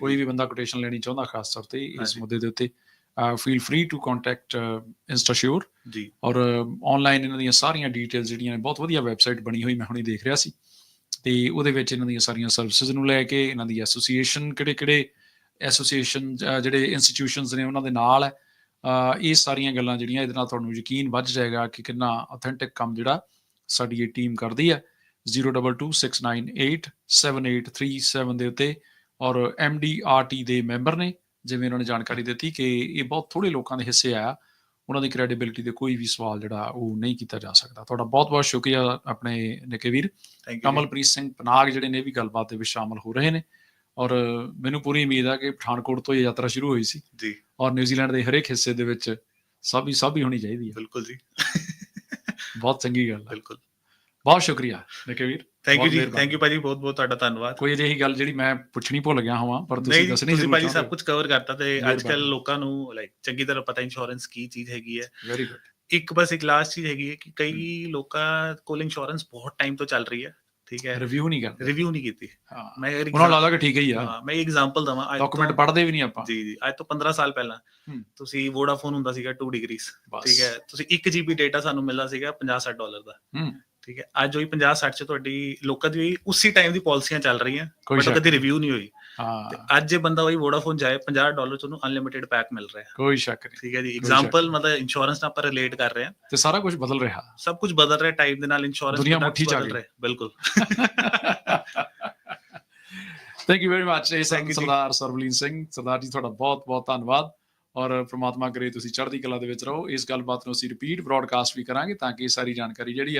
Speaker 1: ਕੋਈ ਵੀ ਬੰਦਾ ਕੋਟੇਸ਼ਨ ਲੈਣੀ ਚਾਹੁੰਦਾ ਖਾਸ ਤੌਰ ਤੇ ਇਸ। ਮੁੱਦੇ ਦੇ ਉੱਤੇ feel free to contact Instasure
Speaker 2: ji
Speaker 1: or online ਇਹਨਾਂ ਦੀਆਂ ਸਾਰੀਆਂ ਡਿਟੇਲਸ ਜਿਹੜੀਆਂ ਨੇ ਬਹੁਤ ਵਧੀਆ ਵੈਬਸਾਈਟ ਬਣੀ ਹੋਈ ਮੈਂ ਹੁਣੀ ਦੇਖ ਰਿਹਾ ਸੀ ਤੇ ਉਹਦੇ ਵਿੱਚ ਇਹਨਾਂ ਦੀਆਂ ਸਾਰੀਆਂ ਸਰਵਿਸਿਜ਼ ਨੂੰ ਲੈ ਕੇ ਇਹਨਾਂ ਦੀ ਐਸੋਸੀਏਸ਼ਨ ਕਿਹੜੇ ਕਿਹੜੇ ਐਸੋਸੀਏਸ਼ਨ ਜਿਹੜੇ ਇੰਸਟੀਟਿਊਸ਼ਨਸ ਨੇ ਉਹਨਾਂ ਦੇ ਨਾਲ ਹੈ ਇਹ ਸਾਰੀਆਂ ਗੱਲਾਂ ਜਿਹੜੀਆਂ ਇਹਦੇ ਨਾਲ ਤੁਹਾਨੂੰ ਯਕੀਨ ਵੱਧ ਜਾਏਗਾ ਕਿ ਕਿੰਨਾ ਆਥੈਂਟਿਕ ਕੰਮ ਜਿਹੜਾ ਸਾਡੀ ਇਹ ਟੀਮ ਕਰਦੀ ਹੈ। 0226987837 ਦੇ ਉੱਤੇ ਔਰ MDRT ਦੇ ਮੈਂਬਰ ਨੇ ਜਿਵੇਂ ਉਹਨਾਂ ਨੇ ਜਾਣਕਾਰੀ ਦਿੱਤੀ ਕਿ ਇਹ ਬਹੁਤ ਥੋੜੇ ਲੋਕਾਂ ਦੇ ਹਿੱਸੇ ਆਇਆ ਉਹਨਾਂ ਦੀ ਕ੍ਰੈਡੀਬਿਲਿਟੀ ਤੇ ਕੋਈ ਵੀ ਸਵਾਲ ਜਿਹੜਾ ਉਹ ਨਹੀਂ ਕੀਤਾ ਜਾ ਸਕਦਾ। ਤੁਹਾਡਾ ਬਹੁਤ ਬਹੁਤ ਸ਼ੁਕਰੀਆ ਆਪਣੇ ਨਿੱਕੇ ਵੀਰ।
Speaker 2: ਥੈਂਕ ਯੂ
Speaker 1: ਕਮਲਪ੍ਰੀਤ ਸਿੰਘ ਪਨਾਗ ਜਿਹੜੇ ਨੇ ਵੀ ਗੱਲਬਾਤ ਦੇ ਵਿੱਚ ਸ਼ਾਮਲ ਹੋ ਰਹੇ ਨੇ। ਔਰ ਮੈਨੂੰ ਪੂਰੀ ਉਮੀਦ ਹੈ ਕਿ ਪਠਾਨਕੋਟ ਤੋਂ ਇਹ ਯਾਤਰਾ ਸ਼ੁਰੂ ਹੋਈ ਸੀ।
Speaker 2: ਜੀ।
Speaker 1: ਔਰ ਨਿਊਜ਼ੀਲੈਂਡ ਦੇ ਹਰੇਕ ਹਿੱਸੇ ਦੇ ਵਿੱਚ ਸਭ ਹੀ ਸਭ ਹੀ ਹੋਣੀ ਚਾਹੀਦੀ ਹੈ
Speaker 2: ਬਿਲਕੁਲ ਜੀ।
Speaker 1: ਬਹੁਤ ਚੰਗੀ ਗੱਲ ਹੈ
Speaker 2: ਬਿਲਕੁਲ।
Speaker 1: ਬਹੁਤ ਸ਼ੁਕਰੀਆ ਨਿੱਕੇ ਵੀਰ
Speaker 2: ਥੈਂਕ ਯੂ ਜੀ। ਥੈਂਕ ਯੂ ਭਾਜੀ। ਬਹੁਤ ਬਹੁਤ ਤੁਹਾਡਾ ਧੰਨਵਾਦ।
Speaker 1: ਕੋਈ ਅਜਿਹੀ ਗੱਲ ਜਿਹੜੀ ਮੈਂ ਪੁੱਛਣੀ ਭੁੱਲ ਗਿਆ ਹਾਂ ਪਰ ਤੁਸੀਂ ਦੱਸਣੀ
Speaker 2: ਤੁਸੀਂ
Speaker 1: ਜ਼ਰੂਰ
Speaker 2: ਭਾਜੀ ਸਭ ਕੁਝ ਕਵਰ ਕਰਤਾ ਤੇ ਅੱਜ। ਕੱਲ ਲੋਕਾਂ ਨੂੰ ਲਾਈਕ ਚੰਗੀ ਤਰ੍ਹਾਂ ਪਤਾ ਇੰਸ਼ੋਰੈਂਸ ਕੀ ਚੀਜ਼ ਹੈਗੀ ਹੈ।
Speaker 1: ਵੈਰੀ ਗੁੱਡ
Speaker 2: ਇੱਕ ਬਸ ਇੱਕ ਲਾਸਟ ਚੀਜ਼ ਹੈਗੀ ਹੈ ਕਿ ਕਈ ਲੋਕਾਂ ਕੋਲ ਇੰਸ਼ੋਰੈਂਸ ਬਹੁਤ ਟਾਈਮ ਤੋਂ ਚੱਲ ਰਹੀ ਹੈ। ਠੀਕ ਹੈ?
Speaker 1: ਰਿਵਿਊ ਨਹੀਂ ਕਰਦੇ।
Speaker 2: ਰਿਵਿਊ ਨਹੀਂ ਕੀਤੀ।
Speaker 1: ਹਾਂ।
Speaker 2: ਮੈਂ
Speaker 1: ਉਹਨਾਂ ਲੱਗਦਾ ਕਿ ਠੀਕ ਹੀ ਆ।
Speaker 2: ਹਾਂ, ਮੈਂ ਐਗਜ਼ਾਮਪਲ ਦਵਾਂ। ਅੱਜ
Speaker 1: ਡਾਕੂਮੈਂਟ ਪੜ੍ਹਦੇ ਵੀ ਨਹੀਂ ਆਪਾਂ।
Speaker 2: ਜੀ ਜੀ। ਅੱਜ ਤੋਂ 15 ਸਾਲ ਪਹਿਲਾਂ। ਤੁਸੀਂ ਵੋਡਾਫੋਨ ਹੁੰਦਾ ਸੀਗਾ 2 ਡਿਗਰੀਸ
Speaker 1: ਬਸ।
Speaker 2: ਠੀਕ ਹੈ? ਤੁਸੀਂ 1 ਜੀਬੀ ਡਾਟਾ ਸਾਨੂੰ ਮਿਲਦਾ ਸੀਗਾ 50 60 ਡਾਲਰ ਦਾ। ਠੀਕ ਹੈ? ਅੱਜ ਉਹੀ 50 60 ਚ ਤੁਹਾਡੀ ਲੋਕਾਂ ਦੀ ਉਸੇ ਟਾਈਮ ਦੀ ਪਾਲਿਸੀਆਂ ਚੱਲ ਰਹੀਆਂ।
Speaker 1: ਕੋਈ
Speaker 2: ਬਟ ਕਦੀ ਰਿਵਿਊ ਨਹੀਂ ਹੋਈ।
Speaker 1: ਹਾਂ।
Speaker 2: ਅੱਜ ਜੇ ਬੰਦਾ ਉਹੀ ਵੋਡਾਫੋਨ ਜਾਏ 50 ਡਾਲਰ ਚ ਉਹਨੂੰ ਅਨਲਿਮਿਟਿਡ ਪੈਕ ਮਿਲ ਰਿਹਾ। ਹੈ
Speaker 1: ਕੋਈ ਸ਼ੱਕ ਨਹੀਂ।
Speaker 2: ਠੀਕ ਹੈ ਜੀ। ਐਗਜ਼ਾਮਪਲ ਮਤਲਬ ਇੰਸ਼ੋਰੈਂਸ ਨਾਲ ਆਪਾਂ ਰਿਲੇਟ ਕਰ ਰਹੇ ਹਾਂ।
Speaker 1: ਤੇ ਸਾਰਾ ਕੁਝ ਬਦਲ ਰਿਹਾ।
Speaker 2: ਸਭ ਕੁਝ ਬਦਲ ਰਿਹਾ ਟਾਈਮ ਦੇ ਨਾਲ ਇੰਸ਼ੋਰੈਂਸ
Speaker 1: ਦੁਨੀਆ ਮੁੱਠੀ ਚ ਆ ਗਈ।
Speaker 2: ਬਿਲਕੁਲ।
Speaker 1: ਥੈਂਕ ਯੂ ਵੈਰੀ ਮੱਚ ਇਹ। ਸਰਦਾਰ ਸਰਬਲੀਨ ਸਿੰਘ। ਸਰਦਾਰ ਜੀ ਤੁਹਾਡਾ ਬਹੁਤ ਬਹੁਤ ਧੰਨਵਾਦ। ਔਰ ਪ੍ਰਮਾਤਮਾ ਕਰੇ ਤੁਸੀਂ ਚੜ੍ਹਦੀ ਕਲਾ ਦੇ ਵਿੱਚ ਰਹੋ। ਇਸ ਗੱਲਬਾਤ ਨੂੰ ਅਸੀਂ ਰਿਪੀਟ ਬ੍ਰੌਡਕਾਸਟ ਵੀ ਕਰਾਂਗੇ ਤਾਂ ਕਿ ਇਹ ਸਾਰੀ ਜਾਣਕਾਰੀ ਜਿਹੜੀ